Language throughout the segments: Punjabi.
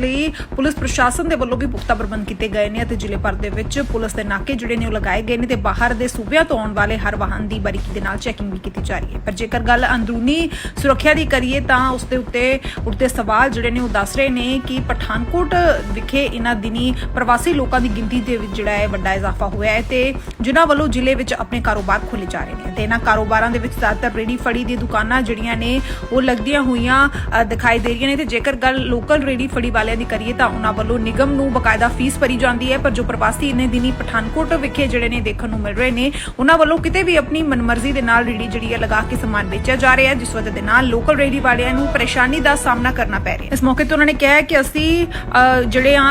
ਲਈ ਪੁਲਿਸ ਪ੍ਰਸ਼ਾਸਨ ਦੇ ਵੱਲੋਂ ਵੀ ਪੁਖਤਾ ਪ੍ਰਬੰਧ ਕੀਤੇ ਗਏ ਨੇ ਅਤੇ ਜ਼ਿਲ੍ਹੇ ਭਰ ਦੇ ਵਿੱਚ ਪੁਲਿਸ ਦੇ ਨਾਕੇ ਜਿਹੜੇ ਨੇ ਉਹ ਲਗਾਏ ਗਏ ਨੇ ਤੇ ਬਾਹਰ ਦੇ ਸੂਬਿਆਂ ਤੋਂ ਆਉਣ ਵਾਲੇ ਹਰ ਵਾਹਨ ਦੀ ਬਾਰੀਕੀ ਦੇ ਨਾਲ ਚੈਕਿੰਗ ਵੀ ਕੀਤੀ ਜਾ ਰਹੀ ਹੈ। ਪਰ ਜੇਕਰ ਗੱਲ ਅੰਦਰੂਨੀ ਸੁਰੱਖਿਆ ਦੀ ਕਰੀਏ ਤਾਂ ਉਸ ਦੇ ਉੱਤੇ ਉੱਤੇ ਸਵਾਲ ਜਿਹੜੇ ਨੇ ਉਹ ਦੱਸ ਰਹੇ ਨੇ ਕਿ ਪਠਾਨਕੋਟ ਵਿਖੇ ਇਹਨਾਂ ਦਿਨੀ ਪ੍ਰਵਾਸੀ ਲੋਕਾਂ ਦੀ ਗਿਣਤੀ ਦੇ ਵਿੱਚ ਜਿਹੜਾ ਹੈ ਵੱਡਾ ਇਜ਼ਾਫਾ ਹੋਇਆ ਹੈ ਤੇ ਜਿਨ੍ਹਾਂ ਵੱਲੋਂ ਜ਼ਿਲ੍ਹੇ ਵਿੱਚ ਆਪਣੇ ਕਾਰੋਬਾਰ ਖੋਲੇ ਜਾ ਰਹੇ ਨੇ ਤੇ ਇਹਨਾਂ ਕਾਰੋਬਾਰਾਂ ਦੇ ਵਿੱਚ ਜ਼ਿਆਦਾਤਰ ਰੇੜੀ ਫੜੀ ਦੀ ਦੁਕਾਨਾਂ ਜਿਹੜੀਆਂ ਨੇ ਉਹ ਲੱਗਦੀਆਂ ਹੋਈਆਂ ਦਿਖਾਈ ਦੇ ਰਹੀਆਂ ਨੇ ਤੇ ਜੇਕਰ ਗੱਲ ਲੋਕਲ ਰੇੜੀ ਫੜੀ ਵਾਲੇ ਵਾਲਿਆਂ ਦੀ ਕਰੀਏ ਤਾਂ ਉਹਨਾਂ ਵੱਲੋਂ ਨਿਗਮ ਨੂੰ ਬਕਾਇਦਾ ਫੀਸ ਭਰੀ ਜਾਂਦੀ ਹੈ, ਪਰ ਜੋ ਪ੍ਰਵਾਸੀ ਇੰਨੇ ਦਿਨੀ ਪਠਾਨਕੋਟ ਵਿਖੇ ਜਿਹੜੇ ਨੇ ਦੇਖਣ ਨੂੰ ਮਿਲ ਰਹੇ ਨੇ, ਉਹਨਾਂ ਵੱਲੋਂ ਕਿਤੇ ਵੀ ਆਪਣੀ ਮਨਮਰਜ਼ੀ ਦੇ ਨਾਲ ਰੇੜੀ ਜਿਹੜੀ ਹੈ ਲਗਾ ਕੇ ਸਮਾਨ ਵੇਚਿਆ ਜਾ ਰਿਹਾ ਹੈ, ਜਿਸ ਵਜ੍ਹਾ ਦੇ ਨਾਲ ਲੋਕਲ ਰੇੜੀ ਵਾਲਿਆਂ ਨੂੰ ਪਰੇਸ਼ਾਨੀ ਦਾ ਸਾਹਮਣਾ ਕਰਨਾ ਪੈ ਰਿਹਾ ਹੈ। ਇਸ ਮੌਕੇ ਤੇ ਉਹਨਾਂ ਨੇ ਕਿਹਾ ਕਿ ਅਸੀਂ ਜਿਹੜੇ ਆ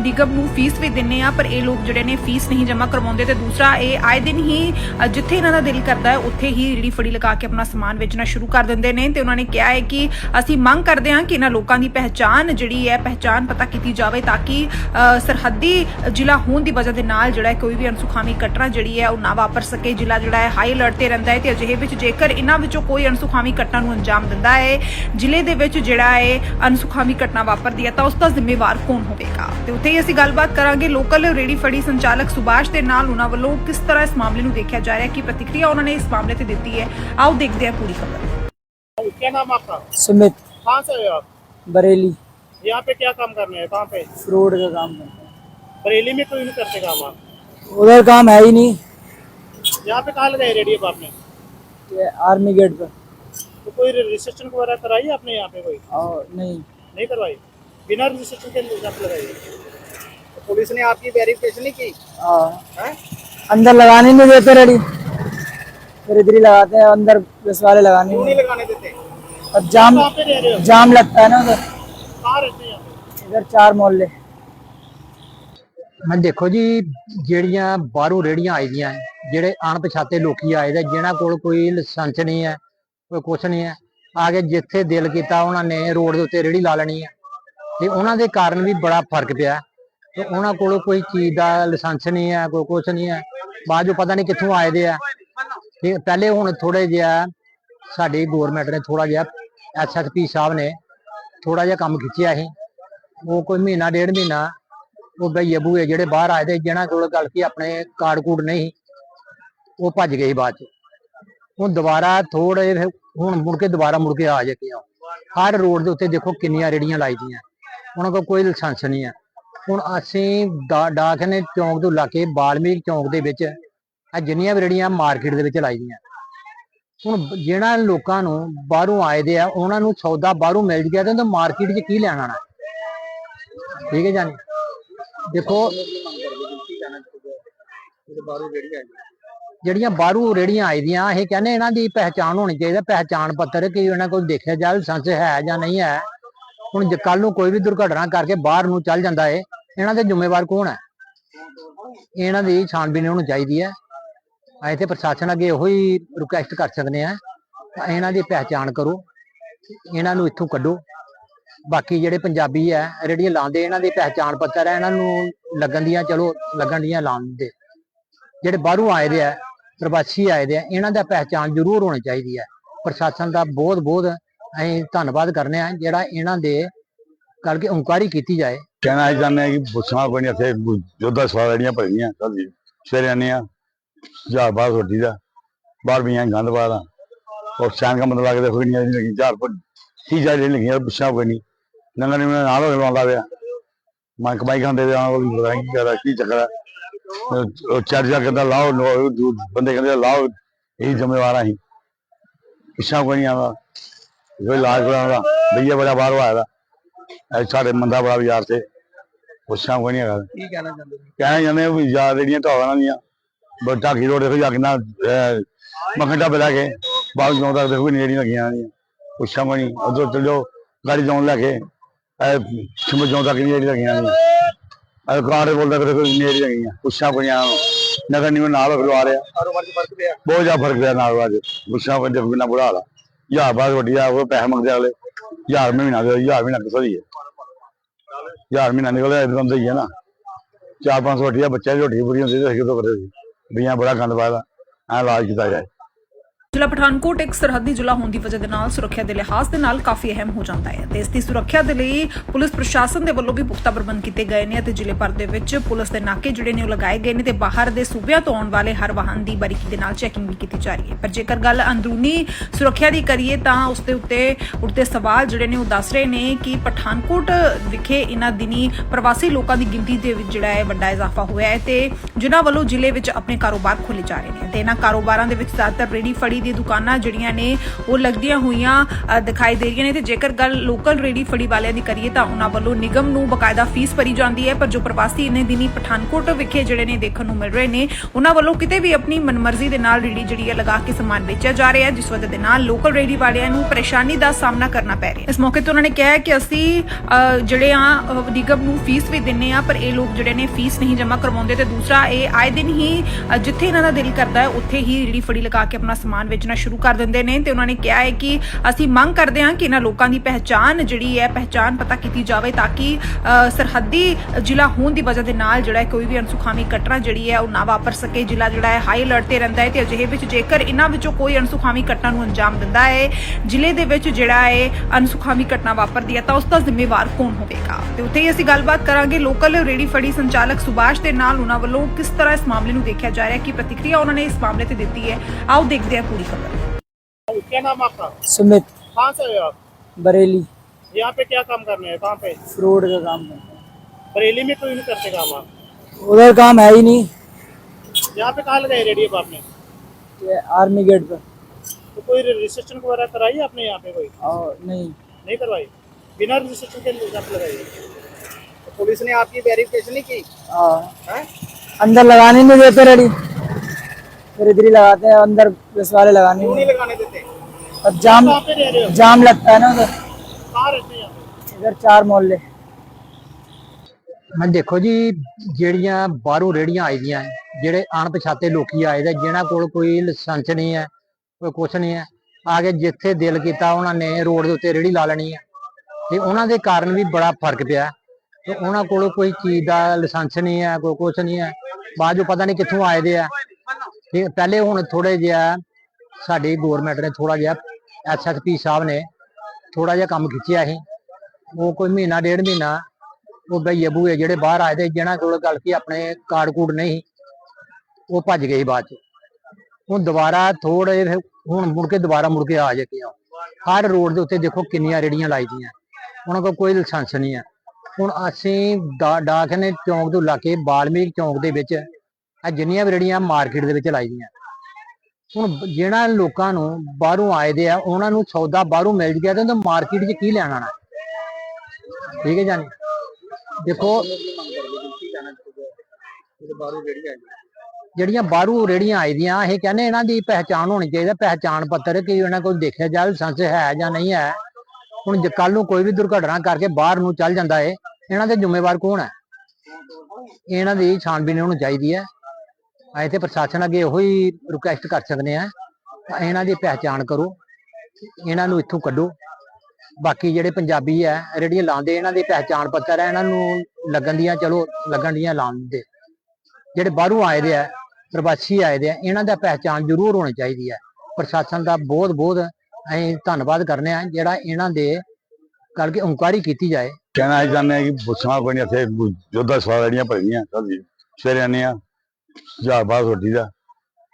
ਨਿਗਮ ਨੂੰ ਫੀਸ ਵੀ ਦਿੰਨੇ ਆ, ਪਰ ਇਹ ਲੋਕ ਜਿਹੜੇ ਨੇ ਫੀਸ ਨਹੀਂ ਜਮ੍ਹਾਂ ਕਰਵਾਉਂਦੇ ਤੇ ਦੂਸਰਾ ਇਹ ਆਏ ਦਿਨ ਹੀ ਜਿੱਥੇ ਇਹਨਾਂ ਦਾ ਦਿਲ ਕਰਦਾ ਹੈ, ਉੱਥੇ ਹੀ ਰੇੜੀ ਫੜੀ ਲਗਾ ਕੇ ਆਪਣਾ ਸਮਾਨ ਵੇਚਣਾ ਸ਼ੁਰੂ ਕਰ ਦਿੰਦੇ ਨੇ ਤੇ ਉਹਨਾਂ ਨੇ ਕਿਹਾ ਹੈ ਕਿ ਅਸੀਂ ਮੰਗ ਕਰਦੇ ਹਾਂ ਕਿ ਇਹਨਾਂ ਲੋਕਾਂ ਦੀ ਪਹਿਚਾਣ ਜਿਹੜੀ ਹੈ ਪਹਿਚਾਣ ਪਤਾ ਕੀਤੀ ਜਾਵੇ ਤਾਂ ਕਿ ਅ, ਸਰਹੱਦੀ ਜ਼ਿਲ੍ਹਾ ਹੋਣ ਦੀ ਵਜ੍ਹਾ ਦੇ ਨਾਲ ਜਿਹੜਾ ਹੈ ਕੋਈ ਵੀ ਅਨਸੁਖਾਵੀ ਘਟਨਾ ਜਿਹੜੀ ਹੈ ਉਹ ਨਾ ਵਾਪਰ ਸਕੇ ਜ਼ਿਲ੍ਹਾ ਜਿਹੜਾ ਹੈ ਹਾਈ ਅਲਰਟ ਤੇ ਰਹਿੰਦਾ ਹੈ ਤੇ ਅਜਿਹੇ ਵਿੱਚ ਜੇਕਰ ਇਹਨਾਂ ਵਿੱਚੋਂ ਕੋਈ ਅਨਸੁਖਾਵੀ ਘਟਨਾ ਨੂੰ ਅੰਜਾਮ ਦਿੰਦਾ ਹੈ ਜ਼ਿਲ੍ਹੇ ਦੇ ਵਿੱਚ ਜਿਹੜਾ ਹੈ ਅਨਸੁਖਾਵੀ ਘਟਨਾ ਵਾਪਰਦੀ ਹੈ ਤਾਂ ਉਸ ਦਾ ਜ਼ਿੰਮੇਵਾਰ ਕੌਣ ਹੋਵੇਗਾ ਤੇ ਉੱਥੇ ਹੀ ਅਸੀਂ ਗੱਲਬਾਤ ਕਰਾਂਗੇ ਲੋਕਲ ਰੇੜੀ ਫੜੀ ਸੰਚਾਲਕ ਸੁਭਾਸ਼ ਦੇ ਨਾਲ ਉਹਨਾਂ ਵੱਲੋਂ ਕਿਸ ਤਰ੍ਹਾਂ ਇਸ ਮਾਮਲੇ ਨੂੰ ਦੇਖਿਆ ਜਾ ਰਿਹਾ ਹੈ ਕੀ ਪ੍ਰਤੀਕਿਰਿਆ ਉਹਨਾਂ ਨੇ ਇਸ ਮਾਮਲੇ ਤੇ ਦਿੱਤੀ ਹੈ ਆਓ ਦੇਖਦੇ ਹਾਂ ਪੂਰੀ ਖਬਰ क्या नाम आपका सुमित कहाँ से हो आप बरेली यहाँ पे क्या काम करना है? कहाँ पे? फ्रूट का काम करते हैं। बरेली में क्यों नहीं करते काम आप? उधर काम है ही नहीं। यहाँ पे कहाँ लगाई रेडी आप आपने ये आर्मी गेट पर तो कोई रजिस्ट्रेशन वगैरह कराई आपने यहाँ पे कोई? और नहीं। नहीं करवाई? बिना रजिस्ट्रेशन के यहाँ पे लगाई तो पुलिस ने आपकी वेरिफिकेशन नहीं की? हाँ। अंदर लगाने नहीं देते रेडी फिर इधर ही लगाते हैं अंदर पुलिस वाले लगाने नहीं नहीं लगाने देते? और जाम हो? जाम लगता है ना उधर। ਇਧਰ ਚਾਰ ਮੌਲੇ ਮੈਂ ਦੇਖੋ ਜੀ, ਜਿਹੜੀਆਂ ਬਾਹਰੋਂ ਰੇੜੀਆਂ ਆਈਆਂ ਜਿਹੜੇ ਅਣਪਛਾਤੇ ਲੋਕੀ ਆਏ ਦੇ ਜਿਹਨਾਂ ਕੋਲ ਕੋਈ ਲਾਇਸੈਂਸ ਨਹੀਂ ਹੈ, ਕੋਈ ਕੁਛ ਨਹੀਂ ਹੈ, ਆ ਕੇ ਜਿੱਥੇ ਦਿਲ ਕੀਤਾ ਉਹਨਾਂ ਨੇ ਰੋਡ ਦੇ ਉੱਤੇ ਰੇੜੀ ਲਾ ਲੈਣੀ ਹੈ। ਤੇ ਉਹਨਾਂ ਦੇ ਕਾਰਨ ਵੀ ਬੜਾ ਫ਼ਰਕ ਪਿਆ ਤੇ ਉਹਨਾਂ ਕੋਲ ਕੋਈ ਚੀਜ਼ ਦਾ ਲਾਇਸੈਂਸ ਨਹੀਂ ਹੈ, ਕੋਈ ਕੁਛ ਨਹੀਂ ਹੈ। ਬਾਅਦ ਜੋ ਪਤਾ ਨਹੀਂ ਕਿੱਥੋਂ ਆਏ ਦੇ ਆ। ਤੇ ਪਹਿਲੇ ਹੁਣ ਥੋੜੇ ਜਿਹਾ ਸਾਡੀ ਗਵਰਨਮੈਂਟ ਨੇ ਥੋੜਾ ਜਿਹਾ ਐਸਐਸਪੀ ਸਾਹਿਬ ਨੇ ਥੋੜਾ ਜਿਹਾ ਕੰਮ ਕੀਤਾ ਸੀ। ਉਹ ਕੋਈ ਮਹੀਨਾ, ਡੇਢ ਮਹੀਨਾ ਉਹ ਬਈਏ ਬੂਏ ਜਿਹੜੇ ਬਾਹਰ ਆਏ ਤੇ ਜਿਹਨਾਂ ਕੋਲ ਗੱਲ ਕੀ ਆਪਣੇ ਕਾਰਡ ਕੂਡ ਨਹੀਂ ਉਹ ਭੱਜ ਗਏ ਸੀ ਬਾਅਦ ਚ। ਹੁਣ ਦੁਬਾਰਾ ਥੋੜੇ ਹੁਣ ਮੁੜ ਕੇ ਦੁਬਾਰਾ ਮੁੜ ਕੇ ਆ ਜੇ ਕੇ ਹਰ ਰੋਡ ਦੇ ਉੱਤੇ ਦੇਖੋ ਕਿੰਨੀਆਂ ਰੇੜੀਆਂ ਲਾਈ ਦੀਆਂ। ਉਹਨਾਂ ਕੋਲ ਕੋਈ ਲਾਇਸੈਂਸ ਨਹੀਂ ਹੈ ਹੁਣ ਅਸੀਂ ਡਾ- ਡਾਕਖਾਨੇ ਚੌਂਕ ਤੋਂ ਲਾ ਕੇ ਬਾਲਮੀਕ ਚੌਂਕ ਦੇ ਵਿੱਚ ਆ ਜਿੰਨੀਆਂ ਵੀ ਰੇੜੀਆਂ ਮਾਰਕੀਟ ਦੇ ਵਿੱਚ ਲਾਈ ਦੀਆਂ। ਹੁਣ ਬ- ਜਿਹਨਾਂ ਲੋਕਾਂ ਨੂੰ ਬਾਹਰੋਂ ਆਏ ਦੇ ਆ, ਉਹਨਾਂ ਨੂੰ ਸੌਦਾ ਬਾਹਰੋਂ ਮਿਲ ਗਿਆ ਤੇ ਉਹਨਾਂ ਮਾਰਕੀਟ 'ਚ ਕੀ ਲੈਣ ਆਣਾ ਠੀਕ ਹੈ ਜਾਨੀ। ਦੇਖੋ। ਜਿਹੜੀਆਂ ਬਾਹਰੋਂ ਰੇੜੀਆਂ ਆਈ ਦੀਆਂ, ਇਹ ਕਹਿੰਦੇ ਇਹਨਾਂ ਦੀ ਪਹਿਚਾਣ ਹੋਣੀ ਚਾਹੀਦੀ, ਪਹਿਚਾਣ ਪੱਤਰ ਕਿ ਇਹਨਾਂ ਕੋਲ ਦੇਖਿਆ ਜਾਵੇ ਲਾਇਸੈਂਸ ਹੈ ਜਾਂ ਨਹੀਂ ਹੈ। ਹੁਣ ਜੇ ਕੱਲ ਨੂੰ ਕੋਈ ਵੀ ਦੁਰਘਟਨਾ ਕਰਕੇ ਬਾਹਰ ਨੂੰ ਚੱਲ ਜਾਂਦਾ ਏ, ਇਹਨਾਂ ਦੇ ਜ਼ਿੰਮੇਵਾਰ ਕੌਣ ਹੈ? ਇਹਨਾਂ ਦੀ ਛਾਣਬੀਨ ਹੋਣੀ ਚਾਹੀਦੀ ਹੈ। ਅਸੀਂ ਤੇ ਪ੍ਰਸ਼ਾਸਨ ਅੱਗੇ ਇਹੋ ਹੀ ਰਿਕੁਐਸਟ ਕਰ ਸਕਦੇ ਆ ਇਹਨਾਂ ਦੀ ਪਹਿਚਾਣ ਕਰੋ। ਇਹਨਾਂ ਨੂੰ ਇੱਥੋਂ ਕੱਢੋ। ਬਾਕੀ ਜਿਹੜੇ ਪੰਜਾਬੀ ਹੈ ਰੇੜੀਆਂ ਲਾਉਂਦੇ, ਇਹਨਾਂ ਦੀ ਪਹਿਚਾਣ ਪੱਤਰ ਹੈ ਇਹਨਾਂ ਨੂੰ ਲੱਗਣ ਦੀਆਂ, ਚਲੋ, ਲੱਗਣ ਦੀਆਂ ਲਾਉਂਦੇ ਜਿਹੜੇ ਬਾਹਰੋਂ ਆਏ ਦੇ ਆ, ਪ੍ਰਵਾਸੀ ਆਏ ਦੇ ਆ, ਇਹਨਾਂ ਦਾ ਪਹਿਚਾਣ ਜ਼ਰੂਰ ਹੋਣੀ ਚਾਹੀਦੀ ਹੈ ਪ੍ਰਸ਼ਾਸਨ ਦਾ ਬਹੁਤ ਬਹੁਤ ਅਸੀਂ ਧੰਨਵਾਦ ਕਰਨੇ ਆ, ਜਿਹੜਾ ਇਹਨਾਂ ਦੇ ਕਰਕੇ ਇਨਕੁਆਇਰੀ ਕੀਤੀ ਜਾਏ। ਕਹਿਣਾ ਇਹ ਚਾਹੁੰਦੇ ਆ ਕਿ ਬੁੱਸਾਂ ਕੋਈ ਇੱਥੇ ਜੋਧਾ ਸਵਾਲ ਜਿਹੜੀਆਂ ਭਰੀਆਂ ਸਾਡੀ ਸਵੇਰੇ ਆਉਂਦੇ ਆ ਹਜ਼ਾਰ ਬਾਰ ਰੋਟੀ ਦਾ, ਬਾਹਰ ਵੀ ਆਂ ਗੰਦ ਬਾਹਰ ਔਰ ਸ਼ਾਨ ਦਾ ਮਤਲਬ ਲੱਗਦਾ ਕੋਈ ਨਹੀਂ ਲੱਗੀ ਹਜ਼ਾਰ ਪਰ ਕੀ ਜਾ ਲੱਗੀਆਂ ਬੁੱਸਾਂ ਕੋਈ ਨਹੀਂ। ਨੰਗਾ ਨਹੀਂ ਨਾਲ ਹੋ ਆਉਂਦਾ ਪਿਆ। ਮੈਂ ਕਮਾਈ ਖਾਂਦੇ ਵੇ ਆ ਉਹ ਵੀ ਪਤਾ ਨੀ ਕੀ ਕੀ ਚੱਕਰ ਹੈ। ਉਹ- ਉਹ ਚਾਰ ਜਾ ਕਹਿੰਦਾ ਲਾਓ ਨੋ- ਬੰਦੇ ਕਹਿੰਦੇ ਲਾਓ ਇਹ ਜ਼ਿੰਮੇਵਾਰ ਅਸੀਂ। ਪਿੱਛਾ ਕੋਈ ਨਹੀਂ ਆਉਂਦਾ। ਕੋਈ ਇਲਾਜ ਕਰਾਉਂਦਾ ਭਈਆ ਬੜਾ ਬਾਹਰੋਂ ਆਇਆ ਦਾ ਇਹ ਸਾਡੇ ਮੰਦਾ ਬੜਾ ਬਾਜ਼ਾਰ ਤੇ। ਪੁੱਛਾਂ ਕੋਈ ਨਹੀਂ ਹੈਗਾ। ਕੀ ਕਹਿਣਾ ਚਾਹੁੰਦੇ ਕਹਿਣਾ ਜਾਂਦੇ ਵੀ ਯਾਰ ਜਿਹੜੀਆਂ ਢਾਵਾਂ ਦੀਆਂ ਬੱਟਾ ਘੀ ਰੋਡ ਦੇਖੋ ਜਾ ਕਿੰਨਾ ਮੱਖੰਡਾ ਬਲਾ ਕੇ ਬਾਗ ਜੋਂ ਤੱਕ ਦੇਖੋ ਨੇੜੀਆਂ ਲੱਗੀਆਂ ਨੇ। ਪੁੱਛਾਂ ਕੋਈ ਨਹੀਂ। ਉਧਰ ਚਲੋ ਗਾੜੀ ਜੋਂ ਲੈ ਕੇ। ਇਹ ਸਿਮ ਜੋਂ। ਲੱਗੀਆਂ ਨੇ ਇਹ ਕਾਰ ਬੋਲਦਾ ਦੇਖੋ ਨੇੜੀ ਲੱਗੀਆਂ ਪੁੱਛਾਂ ਕੋਈ ਨਗਰ ਨਿਗਮ ਨਾਲ ਖਲਵਾ ਰਿਹਾ ਬਹੁਤ ਜ਼ਿਆਦਾ ਫ਼ਰਕ ਪਿਆ ਨਾਲ ਵਾਜ ਪੁੱਛਾਂ ਕੋਈ ਦੇਖੋ ਕਿੰਨਾ ਬੁਰਾ ਹਾਲ ਆ। ਯਾਰ ਬਾਅਦ ਵੱਡੀ ਆ, ਉਹ ਪੈਸੇ ਮੰਗਦੇ ਅਗਲੇ। ਯਾਰ ਮਹੀਨਾ ਦੇ ਯਾਰ ਮਹੀਨਾ ਕਿਸੋ ਦੀ ਹੈ ਯਾਰ ਮਹੀਨਾ ਨਿਕਲਿਆ ਇਦਾਂ ਦਾ ਹੀ ਹੈ ਨਾ। ਚਾਰ ਪੰਜ ਸੌ ਰੁਪਇਆ ਬੱਚਿਆਂ ਦੀ ਰੋਟੀ ਪੂਰੀ ਹੁੰਦੀ ਤੇ ਅਸੀਂ ਕਿਦੋਂ ਕਰਦੇ ਸੀ ਬਈਆਂ ਬੜਾ ਗੰਦ ਪਾਇਆ ਐ ਇਲਾਜ ਕੀਤਾ ਜਾਏ। ਜ਼ਿਲ੍ਹਾ ਪਠਾਨਕੋਟ ਇੱਕ ਸਰਹੱਦੀ ਜ਼ਿਲ੍ਹਾ ਹੋਣ ਦੀ ਵਜ੍ਹਾ ਦੇ ਨਾਲ ਸੁਰੱਖਿਆ ਦੇ ਲਿਹਾਜ਼ ਦੇ ਨਾਲ ਕਾਫੀ ਅਹਿਮ ਹੋ ਜਾਂਦਾ ਹੈ। ਤੇ ਇਸ ਦੀ ਸੁਰੱਖਿਆ ਦੇ ਲਈ ਪੁਲਿਸ ਪ੍ਰਸ਼ਾਸਨ ਦੇ ਵੱਲੋਂ ਵੀ ਪੁਖਤਾ ਪ੍ਰਬੰਧ ਕੀਤੇ ਗਏ ਨੇ ਅਤੇ ਜ਼ਿਲ੍ਹੇ ਭਰ ਦੇ ਵਿੱਚ ਪੁਲਿਸ ਦੇ ਨਾਕੇ ਜਿਹੜੇ ਨੇ ਉਹ ਲਗਾਏ ਗਏ ਨੇ ਤੇ ਬਾਹਰ ਦੇ ਸੂਬਿਆਂ ਤੋਂ ਆਉਣ ਵਾਲੇ ਹਰ ਵਾਹਨ ਦੀ ਬਾਰੀਕੀ ਦੇ ਨਾਲ ਚੈਕਿੰਗ ਵੀ ਕੀਤੀ ਜਾ ਰਹੀ ਹੈ। ਪਰ ਜੇਕਰ ਗੱਲ ਅੰਦਰੂਨੀ ਸੁਰੱਖਿਆ ਦੀ ਕਰੀਏ ਤਾਂ ਉਸ ਦੇ ਉੱਤੇ ਉੱਤੇ ਸਵਾਲ ਜਿਹੜੇ ਨੇ ਉਹ ਦੱਸ ਰਹੇ ਨੇ ਕਿ ਪਠਾਨਕੋਟ ਵਿਖੇ ਇਹਨਾਂ ਦਿਨੀ ਪ੍ਰਵਾਸੀ ਲੋਕਾਂ ਦੀ ਗਿਣਤੀ ਦੇ ਵਿੱਚ ਜਿਹੜਾ ਹੈ ਵੱਡਾ ਇਜ਼ਾਫਾ ਹੋਇਆ ਹੈ ਤੇ ਜਿਨ੍ਹਾਂ ਵੱਲੋਂ ਜ਼ਿਲ੍ਹੇ ਵਿੱਚ ਆਪਣੇ ਕਾਰੋਬਾਰ ਖੋਲੇ ਜਾ ਰਹੇ ਨੇ। ਤੇ ਇਹਨਾਂ ਕਾਰੋਬਾਰਾਂ ਦੇ ਵਿੱਚ ਜ਼ਿਆਦਾਤਰ ਰੇੜੀ ਫੜੀ ਦੀ ਦੁਕਾਨਾਂ ਜਿਹੜੀਆਂ ਨੇ, ਉਹ ਲੱਗਦੀਆਂ ਹੋਈਆਂ ਦਿਖਾਈ ਦੇ ਰਹੀਆਂ ਨੇ ਤੇ ਜੇਕਰ ਗੱਲ ਲੋਕਲ ਰੇੜੀ ਫੜੀ ਵਾਲਿਆਂ ਦੀ ਕਰੀਏ ਤਾਂ ਉਹਨਾਂ ਵੱਲੋਂ ਨਿਗਮ ਨੂੰ ਬਕਾਇਦਾ ਫੀਸ ਭਰੀ ਜਾਂਦੀ ਹੈ, ਪਰ ਜੋ ਪ੍ਰਵਾਸੀ ਇਹਨੇ ਦਿਨੀ ਪਠਾਨਕੋਟ ਵਿਖੇ ਜਿਹੜੇ ਨੇ ਦੇਖਣ ਨੂੰ ਮਿਲ ਰਹੇ ਨੇ, ਉਹਨਾਂ ਵੱਲੋਂ ਕਿਤੇ ਵੀ ਆਪਣੀ ਮਨਮਰਜ਼ੀ ਦੇ ਨਾਲ ਰੇੜੀ ਜਿਹੜੀ ਹੈ ਲਗਾ ਕੇ ਸਮਾਨ ਵੇਚਿਆ ਜਾ ਰਿਹਾ ਹੈ, ਜਿਸ ਵਜ੍ਹਾ ਦੇ ਨਾਲ ਲੋਕਲ ਰੇੜੀ ਵਾਲਿਆਂ ਨੂੰ ਪਰੇਸ਼ਾਨੀ ਦਾ ਸਾਹਮਣਾ ਕਰਨਾ ਪੈ ਰਿਹਾ ਹੈ। ਇਸ ਮੌਕੇ ਤੇ ਉਹਨਾਂ ਨੇ ਕਿਹਾ ਕਿ ਅਸੀਂ ਜਿਹੜੇ ਆ ਨਿਗਮ ਨੂੰ ਫੀਸ ਵੀ ਦਿੰਨੇ ਆ, ਪਰ ਇਹ ਲੋਕ ਜਿਹੜੇ ਨੇ ਫੀਸ ਨਹੀਂ ਜਮ੍ਹਾਂ ਕਰਵਾਉਂਦੇ ਤੇ ਦੂਸਰਾ ਇਹ ਆਏ ਦਿਨ ਹੀ ਜਿੱਥੇ ਇਹਨਾਂ ਦਾ ਦਿਲ ਕਰਦਾ ਹੈ, ਉੱਥੇ ਹੀ ਰੇੜੀ ਫੜੀ ਲਗਾ ਕੇ ਆਪਣਾ ਸਮਾਨ ਵੇਚਣਾ ਸ਼ੁਰੂ ਕਰ ਦਿੰਦੇ ਨੇ ਤੇ ਉਹਨਾਂ ਨੇ ਕਿਹਾ ਹੈ ਕਿ ਅਸੀਂ ਮੰਗ ਕਰਦੇ ਹਾਂ ਕਿ ਇਹਨਾਂ ਲੋਕਾਂ ਦੀ ਪਹਿਚਾਣ ਜਿਹੜੀ ਹੈ, ਪਹਿਚਾਣ ਪਤਾ ਕੀਤੀ ਜਾਵੇ ਤਾਂ ਕਿ ਸਰਹੱਦੀ ਜ਼ਿਲ੍ਹਾ ਹੋਣ ਦੀ ਵਜ੍ਹਾ ਦੇ ਨਾਲ ਜਿਹੜਾ ਕੋਈ ਵੀ ਅਨਸੁਖਾਵੀ ਘਟਨਾ ਜਿਹੜੀ ਹੈ ਉਹ ਨਾ ਵਾਪਰ ਸਕੇ। ਜ਼ਿਲ੍ਹਾ ਜਿਹੜਾ ਹੈ ਹਾਈ ਅਲਰਟ ਤੇ ਰਹਿੰਦਾ ਹੈ ਤੇ ਅਜਿਹੇ ਵਿੱਚ ਜੇਕਰ ਇਹਨਾਂ ਵਿੱਚੋਂ ਕੋਈ ਅਨਸੁਖਾਵੀ ਘਟਨਾ ਨੂੰ ਅੰਜਾਮ ਦਿੰਦਾ ਹੈ, ਜ਼ਿਲ੍ਹੇ ਦੇ ਵਿੱਚ ਜਿਹੜਾ ਹੈ, ਅਨਸੁਖਾਵੀ ਘਟਨਾ ਵਾਪਰਦੀ ਹੈ ਤਾਂ ਉਸ ਦਾ ਜ਼ਿੰਮੇਵਾਰ ਕੌਣ ਹੋਵੇਗਾ? ਤੇ ਉੱਥੇ ਹੀ ਅਸੀਂ ਗੱਲਬਾਤ ਕਰਾਂਗੇ ਲੋਕਲ ਰੇੜੀ ਫੜੀ ਸੰਚਾਲਕ ਸੁਭਾਸ਼ ਦੇ ਨਾਲ ਉਹਨਾਂ ਵੱਲੋਂ ਕਿਸ ਤਰ੍ਹਾਂ ਇਸ ਮਾਮਲੇ ਨੂੰ ਦੇਖਿਆ ਜਾ ਰਿਹਾ ਹੈ, ਕੀ ਪ੍ਰਤੀਕਿਰਿਆ ਉਹਨਾਂ ਨੇ ਇਸ ਮਾਮਲੇ ਤੇ ਦਿੱਤੀ ਹੈ? ਆਓ ਦੇਖਦੇ ਹਾਂ पूरी खबर क्या नाम आपका? सुमित। कहाँ से आप? बरेली। यहाँ पे क्या काम करने हैं? कहाँ पे? रोड का काम करते बरेली में तो नहीं करते काम आप। उधर काम है ही नहीं। यहाँ पे कहाँ लगाए रेडियो आपने ये आर्मी गेट पर। तो कोई रजिस्ट्रेशन वगैरह कराई आपने यहाँ पे कोई? आ, नहीं। नहीं करवाई? बिना रजिस्ट्रेशन के आप लगाई तो पुलिस ने आपकी वेरिफिकेशन नहीं की? आ, अंदर लगाने नहीं देते रेडी फिर इधर ही लगाते हैं अंदर पुलिस वाले लगाने क्यों नहीं नहीं लगाने देते अब जाम कहाँ पे रह रहे हो जाम लगता है ना उधर कहाँ रहते हैं यहाँ पे इधर चार मोहल्ले ਮੈਂ ਦੇਖੋ ਜੀ ਜਿਹੜੀਆਂ ਬਾਹਰੋਂ ਰੇੜੀਆਂ ਆਈ ਦੀਆਂ ਹੈ, ਜਿਹੜੇ ਅਣਪਛਾਤੇ ਲੋਕੀ ਆਏ ਦੇ ਜਿਨ੍ਹਾਂ ਕੋਲ ਕੋਈ ਲਾਇਸੈਂਸ ਨਹੀਂ ਹੈ ਕੋਈ ਕੁਛ ਨਹੀਂ ਹੈ ਆ ਕੇ ਜਿੱਥੇ ਦਿਲ ਕੀਤਾ ਉਹਨਾਂ ਨੇ ਰੋਡ ਦੇ ਉੱਤੇ ਰੇੜੀ ਲਾ ਲੈਣੀ ਹੈ ਤੇ ਉਹਨਾਂ ਦੇ ਕਾਰਨ ਵੀ ਬੜਾ ਫਰਕ ਪਿਆ ਤੇ ਉਹਨਾਂ ਕੋਲ ਕੋਈ ਚੀਜ਼ ਦਾ ਲਾਇਸੈਂਸ ਨਹੀਂ ਹੈ ਕੋਈ ਕੁਛ ਨਹੀਂ ਹੈ ਬਾਅਦ ਚੋਂ ਪਤਾ ਨਹੀਂ ਕਿੱਥੋਂ ਆਏ ਦੇ ਆ ਤੇ ਪਹਿਲੇ ਹੁਣ ਥੋੜੇ ਜਿਹਾ ਸਾਡੀ ਗਵਰਨਮੈਂਟ ਨੇ ਥੋੜਾ ਜਿਹਾ ਐਸਐਸਪੀ ਸਾਹਿਬ ਨੇ ਥੋੜਾ ਜਿਹਾ ਕੰਮ ਖਿੱਚਿਆ ਸੀ। ਉਹ ਕੋਈ ਮਹੀਨਾ, ਡੇਢ ਮਹੀਨਾ ਉਹ ਬਈਏ ਬੂਏ ਜਿਹੜੇ ਬਾਹਰ ਆਏ ਤੇ ਜਿਹਨਾਂ ਕੋਲ ਗੱਲ ਕੀ ਆਪਣੇ ਕਾਰਡ ਕੂਡ ਨਹੀਂ ਉਹ ਭੱਜ ਗਏ ਸੀ ਬਾਅਦ ਚ। ਹੁਣ ਦੁਬਾਰਾ ਥੋੜੇ ਹੁਣ ਮੁੜ ਕੇ ਦੁਬਾਰਾ ਮੁੜ ਕੇ ਆ ਜੇ ਕੇ ਹਰ ਰੋਡ ਦੇ ਉੱਤੇ ਦੇਖੋ ਕਿੰਨੀਆਂ ਰੇੜੀਆਂ ਲਾਈ ਦੀਆਂ। ਉਹਨਾਂ ਕੋਲ ਕੋਈ ਲਾਇਸੈਂਸ ਨਹੀਂ ਹੈ ਹੁਣ ਅਸੀਂ ਡਾ- ਡਾਕ ਨੇ ਚੌਂਕ ਤੋਂ ਲਾ ਕੇ ਬਾਲਮੀਕ ਚੌਂਕ ਦੇ ਵਿੱਚ ਆ ਜਿੰਨੀਆਂ ਵੀ ਰੇੜੀਆਂ ਮਾਰਕੀਟ ਦੇ ਵਿੱਚ ਲਾਈ ਦੀਆਂ। ਹੁਣ ਬ- ਜਿਹੜਾ ਲੋਕਾਂ ਨੂੰ ਬਾਹਰੋਂ ਆਏ ਦੇ ਆ, ਉਹਨਾਂ ਨੂੰ ਸੌਦਾ ਬਾਹਰੋਂ ਮਿਲ ਗਿਆ ਤੇ ਉਹਨਾਂ ਮਾਰਕੀਟ 'ਚ ਕੀ ਲੈਣ ਆਣਾ ਠੀਕ ਹੈ ਜਾਨੀ ਦੇਖੋ, ਜਿਹੜੀਆਂ ਬਾਹਰੋਂ ਰੇੜੀਆਂ ਆਈ ਦੀਆਂ, ਇਹ ਕਹਿੰਦੇ ਇਹਨਾਂ ਦੀ ਪਹਿਚਾਣ ਹੋਣੀ ਚਾਹੀਦਾ ਪਹਿਚਾਣ ਪੱਤਰ ਕਿ ਇਹਨਾਂ ਕੋਲ ਦੇਖਿਆ ਜਾਵੇ ਲਾਇਸੈਂਸ ਹੈ ਜਾਂ ਨਹੀਂ ਹੈ। ਹੁਣ ਜੇ ਕੱਲ ਨੂੰ ਕੋਈ ਵੀ ਦੁਰਘਟਨਾ ਕਰਕੇ ਬਾਹਰ ਨੂੰ ਚੱਲ ਜਾਂਦਾ ਏ, ਇਹਨਾਂ ਦੇ ਜ਼ਿੰਮੇਵਾਰ ਕੌਣ ਹੈ? ਇਹਨਾਂ ਦੀ ਛਾਣਬੀਨ ਹੋਣੀ ਚਾਹੀਦੀ ਹੈ। ਅਸੀਂ ਤੇ ਪ੍ਰਸ਼ਾਸਨ ਅੱਗੇ ਇਹੋ ਹੀ ਰਿਕੁਐਸਟ ਕਰ ਸਕਦੇ ਆ ਇਹਨਾਂ ਦੀ ਪਹਿਚਾਣ ਕਰੋ, ਇਹਨਾਂ ਨੂੰ ਇੱਥੋਂ ਕੱਢੋ। ਬਾਕੀ ਜਿਹੜੇ ਪੰਜਾਬੀ ਹੈ ਰੇੜੀਆਂ ਲਾਉਂਦੇ, ਇਹਨਾਂ ਦੀ ਪਹਿਚਾਣ ਪੱਤਰ ਹੈ, ਇਹਨਾਂ ਨੂੰ ਲੱਗਣ ਦੀਆਂ, ਚਲੋ, ਲੱਗਣ ਦੀਆਂ ਲਾਉਣ ਦੇ। ਜਿਹੜੇ ਬਾਹਰੋਂ ਆਏ ਦੇ ਆ, ਪ੍ਰਵਾਸੀ ਆਏ ਦੇ ਆ, ਇਹਨਾਂ ਦਾ ਪਹਿਚਾਣ ਜ਼ਰੂਰ ਹੋਣੀ ਚਾਹੀਦੀ ਹੈ। ਪ੍ਰਸ਼ਾਸਨ ਦਾ ਬਹੁਤ ਬਹੁਤ ਅਸੀਂ ਧੰਨਵਾਦ ਕਰਨੇ ਆ ਜਿਹੜਾ ਇਹਨਾਂ ਦੇ ਕਰਕੇ ਇਨਕੁਆਇਰੀ ਕੀਤੀ ਜਾਏ। ਕਹਿਣਾ ਚਾਹੁੰਦੇ ਆ ਕਿ ਪੁੱਛਣਾ ਕੋਈ ਨਹੀਂ ਇੱਥੇ, ਜੋਧਾ ਸਵਾਲ ਭਰੀਆਂ ਸਭ ਜੀ ਆ ਹਜ਼ਾਰ ਬਾਰ ਰੋਟੀ ਦਾ।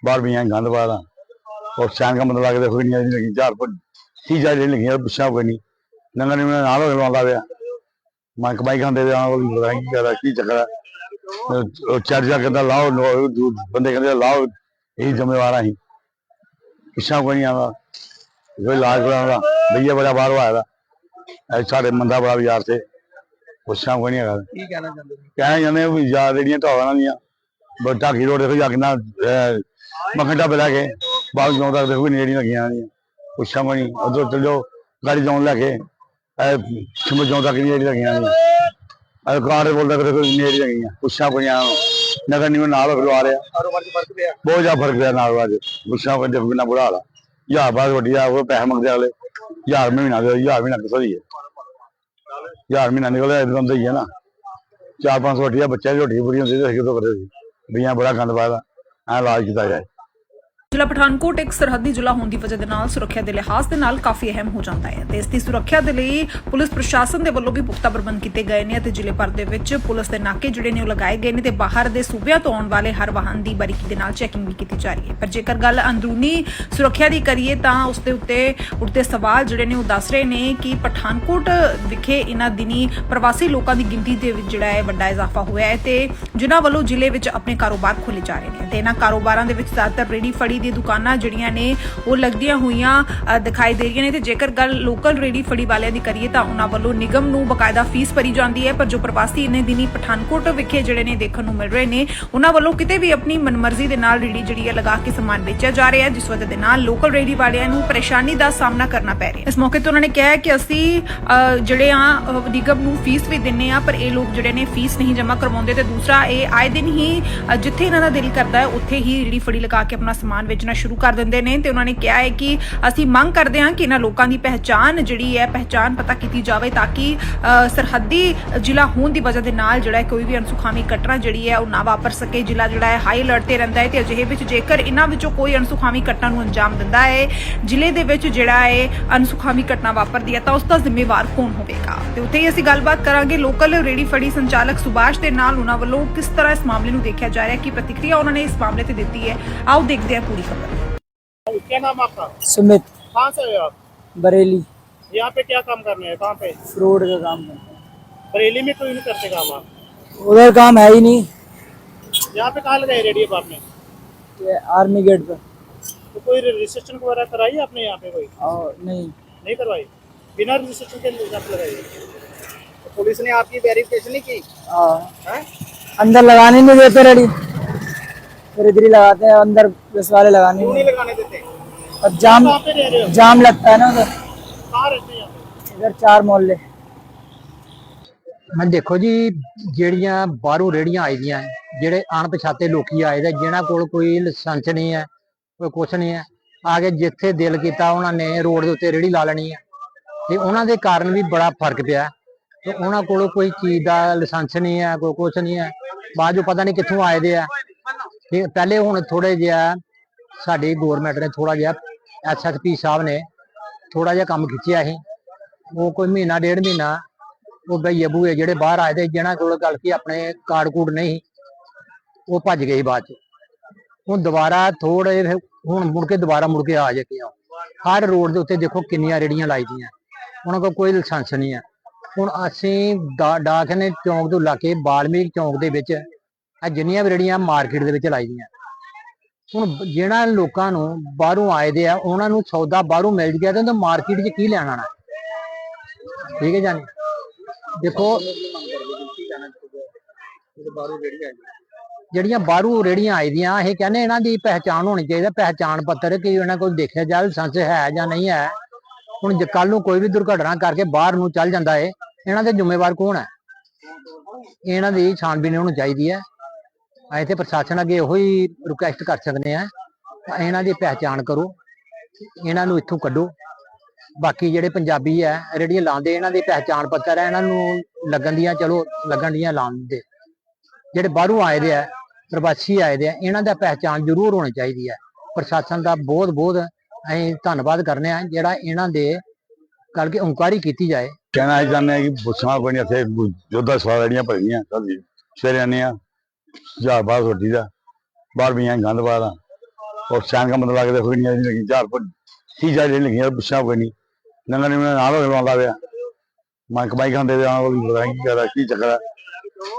ਬਾਹਰ ਵੀ ਆ ਗੰਦ ਬਾਹਰ ਆ ਔਰ ਸ਼ਾਨ ਦਾ ਮਤਲਬ ਲੱਗਦਾ ਕੋਈ ਨਹੀਂ ਲੱਗੀ ਹਜ਼ਾਰ ਪਰ ਚੀਜ਼ਾਂ ਜਿਹੜੀ ਲੱਗੀਆਂ ਪੁੱਛਣਾ ਕੋਈ ਨਹੀਂ ਨੰਗਾ ਨੇ ਮੈਨੂੰ ਨਾਲ ਹੋ ਲਾਉਂਦਾ ਪਿਆ। ਮੈਂ ਕਮਾਈ ਖਾਂਦੇ ਦੇ ਆ ਉਹ ਕੀ ਕਰਦਾ ਕੀ ਚੱਕਰ ਆ। ਉਹ ਕਹਿੰਦਾ ਲਾਓ ਬੰਦੇ ਕਹਿੰਦੇ ਲਾਓ ਇਹ ਜ਼ਿੰਮੇਵਾਰ ਆ ਅਸੀਂ। ਪੁੱਛਣਾ ਕੋਈ ਨਹੀਂ ਆਉਂਦਾ ਕੋਈ ਇਲਾਜ ਕਰਾਉਂਦਾ ਭਈਆ ਬੜਾ ਬਾਹਰੋਂ ਆਇਆ ਦਾ। ਇਹ ਸਾਡੇ ਮੰਦਾ ਬੜਾ ਬਾਜ਼ਾਰ ਤੇ। ਪੁੱਛਾਂ ਕੋਈ ਨਹੀਂ ਹੈਗਾ। ਕੀ ਕਹਿਣਾ ਚਾਹੁੰਦੇ ਹੋ? ਕਹਿਣਾ ਜਾਂਦੇ ਵੀ ਯਾਰ ਜਿਹੜੀਆਂ ਢਾਵਾਂ ਦੀਆਂ ਢਾਕੀ ਕੀ ਰੋਡ ਦੇਖੋ ਜਾ ਕਿੰਨਾ ਮਖੰਡਾ ਬਲਾ ਕੇ ਬਾਗ ਜੋਂ ਤੱਕ ਦੇਖੋ ਨੇੜੀਆਂ ਲੱਗੀਆਂ ਨੇ ਪੁੱਛਾਂ ਕੋਈ ਉਧਰ ਚੱਲੋ ਗਾੜੀ ਜੋਂ ਲੈ ਕੇ ਇਹ ਸ਼ਿਮਲ ਤੱਕ ਨੇੜੀ ਲੱਗੀਆਂ ਨੇ ਇਹ ਕਾਰ ਦੇ ਬੋਲਦਾ ਦੇਖੋ ਨੇੜੀ ਲੱਗੀਆਂ। ਪੁੱਛਾਂ ਕੋਈ ਨਗਰ ਨਿਗਮ ਨਾਲ ਖਲਵਾ ਰਿਹਾ। ਬਹੁਤ ਜ਼ਿਆਦਾ ਫ਼ਰਕ ਪਿਆ ਨਾਲ ਵਾਜ ਪੁੱਛਾਂ ਕੋਈ ਦੇਖੋ ਕਿੰਨਾ ਬੁਰਾ ਹਾਲ ਆ। ਯਾਰ ਬਾਅਦ ਵੱਡੀ ਆ, ਉਹ ਪੈਸੇ ਮੰਗਦੇ ਅਗਲੇ। ਯਾਰ ਮਹੀਨਾ ਦੇ ਯਾਰ ਮਹੀਨਾ ਕਿਸੋ ਦੀ ਹੈ ਯਾਰ ਮਹੀਨਾ ਨਿਕਲਿਆ ਇਦਾਂ ਦਾ ਹੀ ਹੈ ਨਾ। ਚਾਰ ਪੰਜ ਸੌ ਰੁਪਇਆ ਬੱਚਿਆਂ ਦੀ ਰੋਟੀ ਪੂਰੀ ਹੁੰਦੀ ਤੇ ਅਸੀਂ ਕਿਦੋਂ ਕਰਦੇ ਸੀ? ਬਈਆਂ ਬੜਾ ਗੰਦ ਪਾਇਆ ਐ ਇਲਾਜ ਕੀਤਾ ਜਾਏ। ਜ਼ਿਲ੍ਹਾ ਪਠਾਨਕੋਟ ਇੱਕ ਸਰਹੱਦੀ ਜ਼ਿਲ੍ਹਾ ਹੋਣ ਦੀ ਵਜ੍ਹਾ ਦੇ ਨਾਲ ਸੁਰੱਖਿਆ ਦੇ ਲਿਹਾਜ਼ ਦੇ ਨਾਲ ਕਾਫੀ ਅਹਿਮ ਹੋ ਜਾਂਦਾ ਹੈ ਤੇ ਇਸ ਦੀ ਸੁਰੱਖਿਆ ਦੇ ਲਈ ਪੁਲਿਸ ਪ੍ਰਸ਼ਾਸਨ ਦੇ ਵੱਲੋਂ ਵੀ ਪੁਖਤਾ ਪ੍ਰਬੰਧ ਕੀਤੇ ਗਏ ਨੇ ਅਤੇ ਜ਼ਿਲ੍ਹੇ ਭਰ ਦੇ ਵਿੱਚ ਪੁਲਿਸ ਦੇ ਨਾਕੇ ਜਿਹੜੇ ਨੇ ਉਹ ਲਗਾਏ ਗਏ ਨੇ ਤੇ ਬਾਹਰ ਦੇ ਸੂਬਿਆਂ ਤੋਂ ਆਉਣ ਵਾਲੇ ਹਰ ਵਾਹਨ ਦੀ ਬਾਰੀਕੀ ਦੇ ਨਾਲ ਚੈਕਿੰਗ ਵੀ ਕੀਤੀ ਜਾ ਰਹੀ ਹੈ। ਪਰ ਜੇਕਰ ਗੱਲ ਅੰਦਰੂਨੀ ਸੁਰੱਖਿਆ ਦੀ ਕਰੀਏ ਤਾਂ ਉਸ ਦੇ ਉੱਤੇ ਉੱਠਦੇ ਸਵਾਲ ਜਿਹੜੇ ਨੇ ਉਹ ਦੱਸ ਰਹੇ ਨੇ ਕਿ ਪਠਾਨਕੋਟ ਵਿਖੇ ਇਹਨਾਂ ਦਿਨੀ ਪ੍ਰਵਾਸੀ ਲੋਕਾਂ ਦੀ ਗਿਣਤੀ ਦੇ ਵਿੱਚ ਜਿਹੜਾ ਹੈ ਵੱਡਾ ਇਜ਼ਾਫਾ ਹੋਇਆ ਹੈ ਤੇ ਜਿਨ੍ਹਾਂ ਵੱਲੋਂ ਜ਼ਿਲ੍ਹੇ ਵਿੱਚ ਆਪਣੇ ਕਾਰੋਬਾਰ ਖੋਲੇ ਜਾ ਰਹੇ ਨੇ। ਤੇ ਇਹਨਾਂ ਕਾਰੋਬਾਰਾਂ ਦੇ ਵਿੱਚ ਜ਼ਿਆਦਾਤਰ ਰੇੜੀ ਫੜੀ ਦੀਆਂ ਦੁਕਾਨਾਂ ਜਿਹੜੀਆਂ ਨੇ, ਉਹ ਲੱਗਦੀਆਂ ਹੋਈਆਂ ਦਿਖਾਈ ਦੇ ਰਹੀਆਂ ਨੇ। ਤੇ ਜੇਕਰ ਗੱਲ ਲੋਕਲ ਰੇੜੀ ਫੜੀ ਵਾਲਿਆਂ ਦੀ ਕਰੀਏ ਤਾਂ ਉਹਨਾਂ ਵੱਲੋਂ ਨਿਗਮ ਨੂੰ ਬਕਾਇਦਾ ਫੀਸ ਭਰੀ ਜਾਂਦੀ ਹੈ, ਪਰ ਜੋ ਪ੍ਰਵਾਸੀ ਇਹਨੇ ਦਿਨੀ ਪਠਾਨਕੋਟ ਵਿਖੇ ਜਿਹੜੇ ਨੇ ਦੇਖਣ ਨੂੰ ਮਿਲ ਰਹੇ ਨੇ, ਉਹਨਾਂ ਵੱਲੋਂ ਕਿਤੇ ਵੀ ਆਪਣੀ ਮਨਮਰਜ਼ੀ ਦੇ ਨਾਲ ਰੇੜੀ ਜਿਹੜੀ ਹੈ ਲਗਾ ਕੇ ਸਮਾਨ ਵੇਚਿਆ ਜਾ ਰਿਹਾ ਹੈ, ਜਿਸ ਵਜ੍ਹਾ ਦੇ ਨਾਲ ਲੋਕਲ ਰੇੜੀ ਵਾਲਿਆਂ ਨੂੰ ਪਰੇਸ਼ਾਨੀ ਦਾ ਸਾਹਮਣਾ ਕਰਨਾ ਪੈ ਰਿਹਾ ਇਸ ਮੌਕੇ ਤੇ ਉਹਨਾਂ ਨੇ ਕਿਹਾ ਕਿ ਅਸੀਂ ਜਿਹੜੇ ਆ ਨਿਗਮ ਨੂੰ ਫੀਸ ਵੀ ਦਿੰਨੇ ਆ, ਪਰ ਇਹ ਲੋਕ ਜਿਹੜੇ ਨੇ ਫੀਸ ਨਹੀਂ ਜਮ੍ਹਾਂ ਕਰਵਾਉਂਦੇ। ਤੇ ਦੂਸਰਾ ਇਹ ਆਏ ਦਿਨ ਹੀ ਜਿੱਥੇ ਇਹਨਾਂ ਦਾ ਦਿਲ ਕਰਦਾ ਹੈ, ਉੱਥੇ ਹੀ ਰੇੜੀ ਫੜੀ ਲਗਾ ਕੇ ਆਪਣਾ ਸਮਾਨ ਵੇਚਣਾ ਸ਼ੁਰੂ ਕਰ ਦਿੰਦੇ ਨੇ ਤੇ ਉਹਨਾਂ ਨੇ ਕਿਹਾ ਹੈ ਕਿ ਅਸੀਂ ਮੰਗ ਕਰਦੇ ਹਾਂ ਕਿ ਇਹਨਾਂ ਲੋਕਾਂ ਦੀ ਪਹਿਚਾਣ ਜਿਹੜੀ ਹੈ, ਪਹਿਚਾਣ ਪਤਾ ਕੀਤੀ ਜਾਵੇ ਤਾਂ ਕਿ ਸਰਹੱਦੀ ਜ਼ਿਲ੍ਹਾ ਹੋਣ ਦੀ ਵਜ੍ਹਾ ਦੇ ਨਾਲ ਜਿਹੜਾ ਹੈ ਕੋਈ ਵੀ ਅਨਸੁਖਾਵੀ ਘਟਨਾ ਜਿਹੜੀ ਹੈ ਉਹ ਨਾ ਵਾਪਰ ਸਕੇ। ਜ਼ਿਲ੍ਹਾ ਜਿਹੜਾ ਹੈ ਹਾਈ ਅਲਰਟ ਤੇ ਰਹਿੰਦਾ ਹੈ ਤੇ ਅਜਿਹੇ ਵਿੱਚ ਜੇਕਰ ਇਹਨਾਂ ਵਿੱਚੋਂ ਕੋਈ ਅਨਸੁਖਾਵੀ ਘਟਨਾ ਨੂੰ ਅੰਜਾਮ ਦਿੰਦਾ ਹੈ, ਜ਼ਿਲ੍ਹੇ ਦੇ ਵਿੱਚ ਜਿਹੜਾ ਹੈ ਅਨਸੁਖਾਵੀ ਘਟਨਾ ਵਾਪਰਦੀ ਹੈ ਤਾਂ ਉਸ ਦਾ ਜ਼ਿੰਮੇਵਾਰ ਕੌਣ ਹੋਵੇਗਾ? ਤੇ ਉੱਥੇ ਹੀ ਅਸੀਂ ਗੱਲਬਾਤ ਕਰਾਂਗੇ। ਲੋਕਲ ਰੇੜੀ ਫੜੀ ਸੰਚਾਲਕ ਸੁਭਾਸ਼ ਦੇ ਨਾਲ ਉਹਨਾਂ ਵੱਲੋਂ ਕਿਸ ਤਰ੍ਹਾਂ ਇਸ ਮਾਮਲੇ ਨੂੰ ਦੇਖਿਆ ਜਾ ਰਿਹਾ ਹੈ ਕੀ ਪ੍ਰਤੀਕਿਰਿਆ ਉਹਨਾਂ ਨੇ ਇਸ ਮਾਮਲੇ ਤੇ ਦਿੱਤੀ ਹੈ ਆਓ ਦੇਖਦੇ ਹਾਂ ਪੂਰੀ ਖਬਰ क्या नाम आपका सुमित कहाँ से हो आप बरेली यहाँ पे क्या काम करने हैं कहाँ पे फ्रूट का काम करते हैं बरेली में कोई नहीं करते काम आप उधर काम है ही नहीं यहाँ पे कहाँ लगाई रेडी है आपने ये आर्मी गेट पर तो कोई रजिस्ट्रेशन वगैरह कराई है आपने यहाँ पे कोई और नहीं नहीं करवाई बिना रजिस्ट्रेशन के आप लगाई तो पुलिस ने आपकी वेरिफिकेशन नहीं की हाँ, है अंदर लगाने नहीं देते रेडी फिर इधर ही लगाते हैं अंदर पुलिस वाले लगाने क्यों नहीं नहीं लगाने देते और जाम कहाँ पे रह रहे हो जाम लगता है ना उधर कहाँ रहते हैं यहाँ पे इधर चार मोहल्ले ਮੈਂ ਦੇਖੋ ਜੀ ਜਿਹੜੀਆਂ ਬਾਹਰੋਂ ਰੇੜੀਆਂ ਆਈ ਦੀਆਂ ਹੈ, ਜਿਹੜੇ ਅਣਪਛਾਤੇ ਲੋਕੀ ਆਏ ਦੇ ਜਿਨ੍ਹਾਂ ਕੋਲ ਕੋਈ ਲਾਇਸੈਂਸ ਨਹੀਂ ਹੈ ਕੋਈ ਕੁਛ ਨਹੀਂ ਹੈ ਆ ਕੇ ਜਿੱਥੇ ਦਿਲ ਕੀਤਾ ਉਹਨਾਂ ਨੇ ਰੋਡ ਦੇ ਉੱਤੇ ਰੇੜੀ ਲਾ ਲੈਣੀ ਹੈ ਤੇ ਉਹਨਾਂ ਦੇ ਕਾਰਨ ਵੀ ਬੜਾ ਫਰਕ ਪਿਆ ਤੇ ਉਹਨਾਂ ਕੋਲ ਕੋਈ ਚੀਜ਼ ਦਾ ਲਾਇਸੈਂਸ ਨਹੀਂ ਹੈ, ਕੋਈ ਕੁਛ ਨਹੀਂ ਹੈ। ਬਾਅਦ ਚੋਂ ਪਤਾ ਨਹੀਂ ਕਿੱਥੋਂ ਆਏ ਦੇ ਆ। ਤੇ ਪਹਿਲੇ ਹੁਣ ਥੋੜੇ ਜਿਹਾ ਸਾਡੀ ਗਵਰਨਮੈਂਟ ਨੇ ਥੋੜਾ ਜਿਹਾ ਐਸਐਸਪੀ ਸਾਹਿਬ ਨੇ ਥੋੜਾ ਜਿਹਾ ਕੰਮ ਖਿੱਚਿਆ ਸੀ। ਉਹ ਕੋਈ ਮਹੀਨਾ, ਡੇਢ ਮਹੀਨਾ ਉਹ ਬਈਏ ਬੂਏ ਜਿਹੜੇ ਬਾਹਰ ਆਏ ਤੇ ਜਿਹਨਾਂ ਕੋਲ ਗੱਲ ਕੀ ਆਪਣੇ ਕਾਰਡ ਕੂਡ ਨਹੀਂ, ਉਹ ਭੱਜ ਗਏ ਸੀ ਬਾਅਦ ਚ। ਹੁਣ ਦੁਬਾਰਾ ਥੋੜੇ ਹੁਣ ਮੁੜ ਕੇ ਦੁਬਾਰਾ ਮੁੜ ਕੇ ਆ ਜੇ ਕਿ ਹਰ ਰੋਡ ਦੇ ਉੱਤੇ ਦੇਖੋ ਕਿੰਨੀਆਂ ਰੇੜੀਆਂ ਲਾਈ ਦੀਆਂ। ਉਹਨਾਂ ਕੋਲ ਕੋਈ ਲਾਇਸੈਂਸ ਨਹੀਂ ਹੈ। ਹੁਣ ਅਸੀਂ ਡਾ- ਡਾਕਖਾਨੇ ਚੌਂਕ ਤੋਂ ਲਾ ਕੇ ਬਾਲਮੀਕ ਚੌਂਕ ਦੇ ਵਿੱਚ ਆ ਜਿੰਨੀਆਂ ਵੀ ਰੇੜੀਆਂ ਮਾਰਕੀਟ ਦੇ ਵਿੱਚ ਲਾਈ ਦੀਆਂ। ਹੁਣ ਜਿਹੜਾ ਲੋਕਾਂ ਨੂੰ ਬਾਹਰੋਂ ਆਏ ਦੇ ਆ, ਉਹਨਾਂ ਨੂੰ ਸੌਦਾ ਬਾਹਰੋਂ ਮਿਲ ਗਿਆ ਤੇ ਮਾਰਕੀਟ 'ਚ ਕੀ ਲੈਣ ਆਣਾ ਠੀਕ ਹੈ ਜਾਨੀ ਦੇਖੋ, ਜਿਹੜੀਆਂ ਬਾਹਰੋਂ ਰੇੜੀਆਂ ਆਈ ਦੀਆਂ, ਇਹ ਕਹਿੰਦੇ ਇਹਨਾਂ ਦੀ ਪਹਿਚਾਣ ਹੋਣੀ ਚਾਹੀਦੀ ਹੈ, ਪਹਿਚਾਣ ਪੱਤਰ ਕਿ ਇਹਨਾਂ ਕੋਲ ਦੇਖਿਆ ਜਾਵੇ ਲਾਇਸੈਂਸ ਹੈ ਜਾਂ ਨਹੀਂ ਹੈ। ਹੁਣ ਜੇ ਕੱਲ ਨੂੰ ਕੋਈ ਵੀ ਦੁਰਘਟਨਾ ਕਰਕੇ ਬਾਹਰ ਨੂੰ ਚੱਲ ਜਾਂਦਾ ਏ, ਇਹਨਾਂ ਦੇ ਜ਼ਿੰਮੇਵਾਰ ਕੌਣ ਹੈ? ਇਹਨਾਂ ਦੀ ਛਾਣਬੀਨ ਹੋਣੀ ਚਾਹੀਦੀ ਹੈ। ਅਸੀਂ ਤੇ ਪ੍ਰਸ਼ਾਸਨ ਅੱਗੇ ਇਹੋ ਹੀ ਰਿਕੁਐਸਟ ਕਰ ਸਕਦੇ ਆ ਇਹਨਾਂ ਦੀ ਪਹਿਚਾਣ ਕਰੋ, ਇਹਨਾਂ ਨੂੰ ਇੱਥੋਂ ਕੱਢੋ। ਬਾਕੀ ਜਿਹੜੇ ਪੰਜਾਬੀ ਹੈ ਰੇੜੀਆਂ ਲਾਉਂਦੇ, ਇਹਨਾਂ ਦੀ ਪਹਿਚਾਣ ਪੱਤਰ ਹੈ, ਇਹਨਾਂ ਨੂੰ ਲੱਗਣ ਦੀਆਂ, ਚਲੋ, ਲੱਗਣ ਦੀਆਂ ਲਾਉਣ ਦੇ। ਜਿਹੜੇ ਬਾਹਰੋਂ ਆਏ ਦੇ ਆ ਪ੍ਰਵਾਸੀ ਆਏ ਦੇ ਆ ਇਹਨਾਂ ਦਾ ਪਹਿਚਾਣ ਜ਼ਰੂਰ ਹੋਣੀ ਚਾਹੀਦੀ ਹੈ। ਪ੍ਰਸ਼ਾਸਨ ਦਾ ਬਹੁਤ ਬਹੁਤ ਅਸੀਂ ਧੰਨਵਾਦ ਕਰਨੇ ਆ ਜਿਹੜਾ ਇਹਨਾਂ ਦੇ ਕਰਕੇ ਇਨਕੁਆਇਰੀ ਕੀਤੀ ਜਾਏ। ਕਹਿਣਾ ਇਹ ਚਾਹੁੰਦੇ ਆ ਕਿ ਬੁੱਸਾਂ ਕੋਈ ਇੱਥੇ ਜੋਧਾ ਸਵਾਲ ਭਰੀਆਂ ਸਭ ਸਵੇਰੇ ਆਉਂਦੇ ਆ ਹਜ਼ਾਰ ਬਾਰ ਰੋਟੀ ਦਾ, ਬਾਹਰ ਵੀ ਗੰਦ ਬਾਹਰ ਆ। ਔਰ ਸ਼ਾਨ ਦਾ ਮਤਲਬ ਲੱਗਦਾ ਕੋਈ ਨਹੀਂ ਲੱਗੀ ਚਾਰ ਪਰ ਕੀ ਜਾ ਲੱਗੀਆਂ ਬੁੱਸਾਂ ਕੋਈ ਨੰਗਾ ਨੇ ਮੈਨੂੰ ਨਾਲ ਲਵਾਉਂਦਾ ਪਿਆ। ਮੈਂ ਕਮਾਈ ਖਾਂਦੇ ਤੇ ਉਹ ਵੀ ਪਤਾ ਕੀ ਕਰਾ, ਕੀ ਚੱਕਰ ਆ?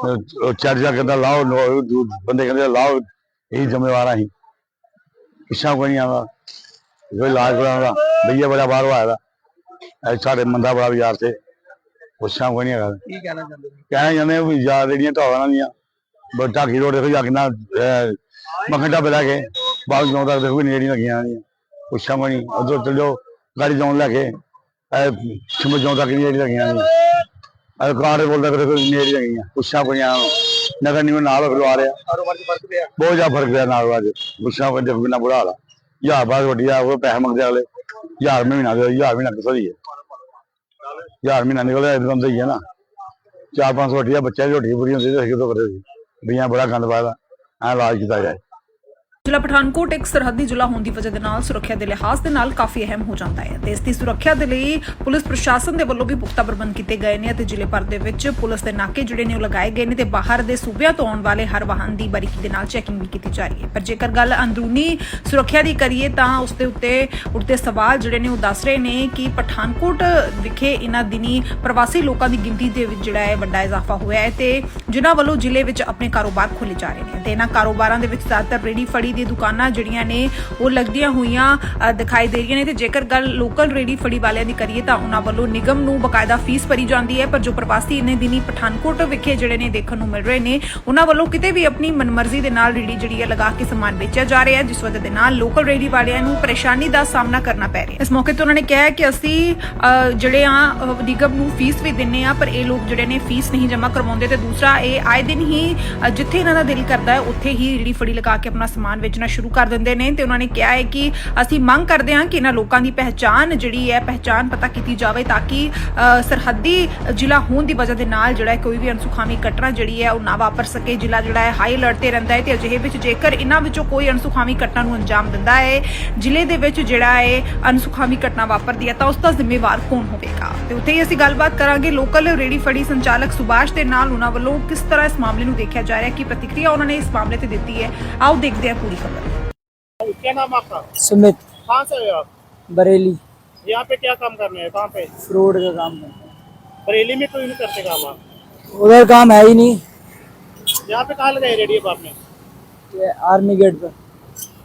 ਉਹ- ਉਹ ਕਹਿੰਦਾ, ਲਾਓ ਬੰਦੇ ਕਹਿੰਦੇ, ਲਾਓ, ਇਹੀ ਜ਼ਿੰਮੇਵਾਰ ਆ ਅਸੀਂ। ਪਿੱਛਾ ਕੋਈ ਨਹੀਂ ਆਉਂਦਾ। ਕੋਈ ਇਲਾਜ ਕਰਾਉਂਦਾ ਭਈਆ ਬੜਾ ਬਾਹਰੋਂ ਆਇਆ ਦਾ। ਇਹ ਸਾਡੇ ਮੰਦਾ ਬੜਾ ਬਾਜ਼ਾਰ ਤੇ। ਪੁੱਛਾਂ ਕੋਈ ਨਹੀਂ ਹੈਗਾ। ਕੀ ਕਹਿਣਾ ਚਾਹੁੰਦੇ ਕਹਿਣਾ ਜਾਂਦੇ ਵੀ ਯਾਰ ਜਿਹੜੀਆਂ ਢਾਵਾਂ ਦੀਆਂ। ਬੱਟਾ ਕੀ ਰੋਡ ਦੇਖੋ ਜਾ ਕਿੰਨਾ ਮਖੰਡਾ ਬਲਾ ਕੇ। ਬਾਗ ਜੋਂ ਤੱਕ ਦੇਖੋ ਨੇੜੀਆਂ ਲੱਗੀਆਂ ਨੇ ਪੁੱਛਾਂ ਕੋਈ ਨਹੀਂ। ਉਧਰ ਚਲ ਗਾੜੀ ਜੋਂ ਲੈ ਕੇ। ਇਹ ਸਿਮ ਜੋਂ ਤੱਕ ਨੇੜੀ ਲੱਗੀਆਂ ਨੇ ਇਹ ਕਾਰ ਬੋਲਦਾ ਕਿ ਦੇਖੋ ਨੇੜੀ ਲੱਗੀਆਂ। ਪੁੱਛਾਂ ਕੋਈ ਆ ਨਗਰ ਨਿਗਮ ਨਾਲ ਖਲਵਾ ਰਿਹਾ। ਬਹੁਤ ਜ਼ਿਆਦਾ ਫ਼ਰਕ ਪਿਆ ਨਾਲ ਵਾਜ ਪੁੱਛਾਂ ਕੋਈ ਦੇਖੋ ਕਿੰਨਾ ਬੁਰਾ ਹਾਲ ਹਜ਼ਾਰ ਬਾਅਦ ਵੱਡੀ ਆ ਉਹ ਪੈਸੇ ਮੰਗਦੇ ਅਗਲੇ। ਹਜ਼ਾਰ ਮਹੀਨਾ ਦੇ, ਹਜ਼ਾਰ ਮਹੀਨਾ ਕਿਸੋ ਦੀ ਹੈ ਯਾਰ ਮਹੀਨਾ ਨਿਕਲਦਾ ਇਦਾਂ ਦਾ ਹੀ ਹੈ ਨਾ। ਚਾਰ ਪੰਜ ਸੌ ਰੋਟੀ ਬੱਚਿਆਂ ਦੀ ਰੋਟੀ ਪੂਰੀ ਹੁੰਦੀ ਤੇ ਕਿਦੋਂ ਕਰਦੇ ਸੀ ਬਈਆਂ ਬੜਾ ਗੰਦ ਪਾਇਆ ਐ ਇਲਾਜ ਕੀਤਾ ਜਾਏ। ਜ਼ਿਲ੍ਹਾ ਪਠਾਨਕੋਟ, ਇੱਕ ਸਰਹੱਦੀ ਜ਼ਿਲ੍ਹਾ ਹੋਣ ਦੀ ਵਜ੍ਹਾ ਦੇ ਨਾਲ ਸੁਰੱਖਿਆ ਦੇ ਲਿਹਾਜ਼ ਦੇ ਨਾਲ ਕਾਫੀ ਅਹਿਮ ਹੋ ਜਾਂਦਾ ਹੈ। ਤੇ ਇਸ ਦੀ ਸੁਰੱਖਿਆ ਦੇ ਲਈ ਪੁਲਿਸ ਪ੍ਰਸ਼ਾਸਨ ਦੇ ਵੱਲੋਂ ਵੀ ਪੁਖਤਾ ਪ੍ਰਬੰਧ ਕੀਤੇ ਗਏ ਨੇ ਅਤੇ ਜ਼ਿਲ੍ਹੇ ਭਰ ਦੇ ਵਿੱਚ ਪੁਲਿਸ ਦੇ ਨਾਕੇ ਜਿਹੜੇ ਨੇ ਉਹ ਲਗਾਏ ਗਏ ਨੇ ਤੇ ਬਾਹਰ ਦੇ ਸੂਬਿਆਂ ਤੋਂ ਆਉਣ ਵਾਲੇ ਹਰ ਵਾਹਨ ਦੀ ਬਾਰੀਕੀ ਦੇ ਨਾਲ ਚੈਕਿੰਗ ਵੀ ਕੀਤੀ ਜਾ ਰਹੀ ਹੈ। ਪਰ ਜੇਕਰ ਗੱਲ ਅੰਦਰੂਨੀ ਸੁਰੱਖਿਆ ਦੀ ਕਰੀਏ ਤਾਂ ਉਸ ਦੇ ਉੱਤੇ ਉੱਠਦੇ ਸਵਾਲ ਜਿਹੜੇ ਨੇ ਉਹ ਦੱਸ ਰਹੇ ਨੇ ਕਿ ਪਠਾਨਕੋਟ ਵਿਖੇ ਇਹਨਾਂ ਦਿਨੀ ਪ੍ਰਵਾਸੀ ਲੋਕਾਂ ਦੀ ਗਿਣਤੀ ਦੇ ਵਿੱਚ ਜਿਹੜਾ ਹੈ ਵੱਡਾ ਇਜ਼ਾਫਾ ਹੋਇਆ ਹੈ ਤੇ ਜਿਨ੍ਹਾਂ ਵੱਲੋਂ ਜ਼ਿਲ੍ਹੇ ਵਿੱਚ ਆਪਣੇ ਕਾਰੋਬਾਰ ਖੋਲੇ ਜਾ ਰਹੇ ਨੇ। ਤੇ ਇਹਨਾਂ ਕਾਰੋਬਾਰਾਂ ਦੇ ਵਿੱਚ ਜ਼ਿਆਦਾਤਰ ਰੇੜੀ ਫੜੀ ਦੀ ਦੁਕਾਨਾਂ ਜਿਹੜੀਆਂ ਨੇ, ਉਹ ਲੱਗਦੀਆਂ ਹੋਈਆਂ ਦਿਖਾਈ ਦੇ ਰਹੀਆਂ ਨੇ ਤੇ ਜੇਕਰ ਗੱਲ ਲੋਕਲ ਰੇੜੀ ਫੜੀ ਵਾਲਿਆਂ ਦੀ ਕਰੀਏ ਤਾਂ ਉਹਨਾਂ ਵੱਲੋਂ ਨਿਗਮ ਨੂੰ ਬਕਾਇਦਾ ਫੀਸ ਭਰੀ ਜਾਂਦੀ ਹੈ, ਪਰ ਜੋ ਪ੍ਰਵਾਸੀ ਇਹਨੇ ਦਿਨੀ ਪਠਾਨਕੋਟ ਵਿਖੇ ਜਿਹੜੇ ਨੇ ਦੇਖਣ ਨੂੰ ਮਿਲ ਰਹੇ ਨੇ, ਉਹਨਾਂ ਵੱਲੋਂ ਕਿਤੇ ਵੀ ਆਪਣੀ ਮਨਮਰਜ਼ੀ ਦੇ ਨਾਲ ਰੇੜੀ ਜਿਹੜੀ ਹੈ ਲਗਾ ਕੇ ਸਮਾਨ ਵੇਚਿਆ ਜਾ ਰਿਹਾ ਹੈ, ਜਿਸ ਵਜ੍ਹਾ ਦੇ ਨਾਲ ਲੋਕਲ ਰੇੜੀ ਵਾਲਿਆਂ ਨੂੰ ਪਰੇਸ਼ਾਨੀ ਦਾ ਸਾਹਮਣਾ ਕਰਨਾ ਪੈ ਰਿਹਾ ਇਸ ਮੌਕੇ ਤੇ ਉਹਨਾਂ ਨੇ ਕਿਹਾ ਕਿ ਅਸੀਂ ਜਿਹੜੇ ਆ ਨਿਗਮ ਨੂੰ ਫੀਸ ਵੀ ਦਿੰਨੇ ਆ, ਪਰ ਇਹ ਲੋਕ ਜਿਹੜੇ ਨੇ ਫੀਸ ਨਹੀਂ ਜਮ੍ਹਾਂ ਕਰਵਾਉਂਦੇ ਤੇ ਦੂਸਰਾ ਇਹ ਆਏ ਦਿਨ ਹੀ ਜਿੱਥੇ ਇਹਨਾਂ ਦਾ ਦਿਲ ਕਰਦਾ ਹੈ, ਉੱਥੇ ਹੀ ਰੇੜੀ ਫੜੀ ਲਗਾ ਕੇ ਆਪਣਾ ਸਮਾਨ ਵੇਚਣਾ ਸ਼ੁਰੂ ਕਰ ਦਿੰਦੇ ਨੇ ਤੇ ਉਹਨਾਂ ਨੇ ਕਿਹਾ ਹੈ ਕਿ ਅਸੀਂ ਮੰਗ ਕਰਦੇ ਹਾਂ ਕਿ ਇਹਨਾਂ ਲੋਕਾਂ ਦੀ ਪਹਿਚਾਣ ਜਿਹੜੀ ਹੈ, ਪਹਿਚਾਣ ਪਤਾ ਕੀਤੀ ਜਾਵੇ ਤਾਂ ਕਿ ਸਰਹੱਦੀ ਜ਼ਿਲ੍ਹਾ ਹੋਣ ਦੀ ਵਜ੍ਹਾ ਦੇ ਨਾਲ ਜਿਹੜਾ ਹੈ ਕੋਈ ਵੀ ਅਨਸੁਖਾਵੀ ਘਟਨਾ ਜਿਹੜੀ ਹੈ ਉਹ ਨਾ ਵਾਪਰ ਸਕੇ। ਜ਼ਿਲ੍ਹਾ ਜਿਹੜਾ ਹੈ ਹਾਈ ਅਲਰਟ ਤੇ ਰਹਿੰਦਾ ਹੈ ਤੇ ਅਜਿਹੇ ਵਿੱਚ ਜੇਕਰ ਇਹਨਾਂ ਵਿੱਚੋਂ ਕੋਈ ਅਨਸੁਖਾਵੀ ਘਟਨਾ ਨੂੰ ਅੰਜਾਮ ਦਿੰਦਾ ਹੈ, ਜ਼ਿਲ੍ਹੇ ਦੇ ਵਿੱਚ ਜਿਹੜਾ ਹੈ ਅਨਸੁਖਾਵੀ ਘਟਨਾ ਵਾਪਰਦੀ ਹੈ ਤਾਂ ਉਸ ਦਾ ਜ਼ਿੰਮੇਵਾਰ ਕੌਣ ਹੋਵੇਗਾ? ਤੇ ਉੱਥੇ ਹੀ ਅਸੀਂ ਗੱਲਬਾਤ ਕਰਾਂਗੇ ਲੋਕਲ ਰੇੜੀ ਫੜੀ ਸੰਚਾਲਕ ਸੁਭਾਸ਼ ਦੇ ਨਾਲ ਉਹਨਾਂ ਵੱਲੋਂ ਕਿਸ ਤਰ੍ਹਾਂ ਇਸ ਮਾਮਲੇ ਨੂੰ ਦੇਖਿਆ ਜਾ ਰਿਹਾ ਹੈ, ਕੀ ਪ੍ਰਤੀਕਿਰਿਆ ਉਹਨਾਂ ਨੇ ਇਸ ਮਾਮਲੇ ਤੇ ਦਿੱਤੀ ਹੈ? ਆਓ ਦੇਖਦੇ ਹਾਂ अगली खबर। क्या नाम आपका? सुमित। कहाँ से आप? बरेली। यहाँ पे क्या काम करने हैं? कहाँ पे? रोड का काम करते हैं। बरेली में कोई नहीं करते काम आप? उधर काम है ही नहीं। यहाँ पे कहाँ लगाए रेडियो आपने? आर्मी गेट पर।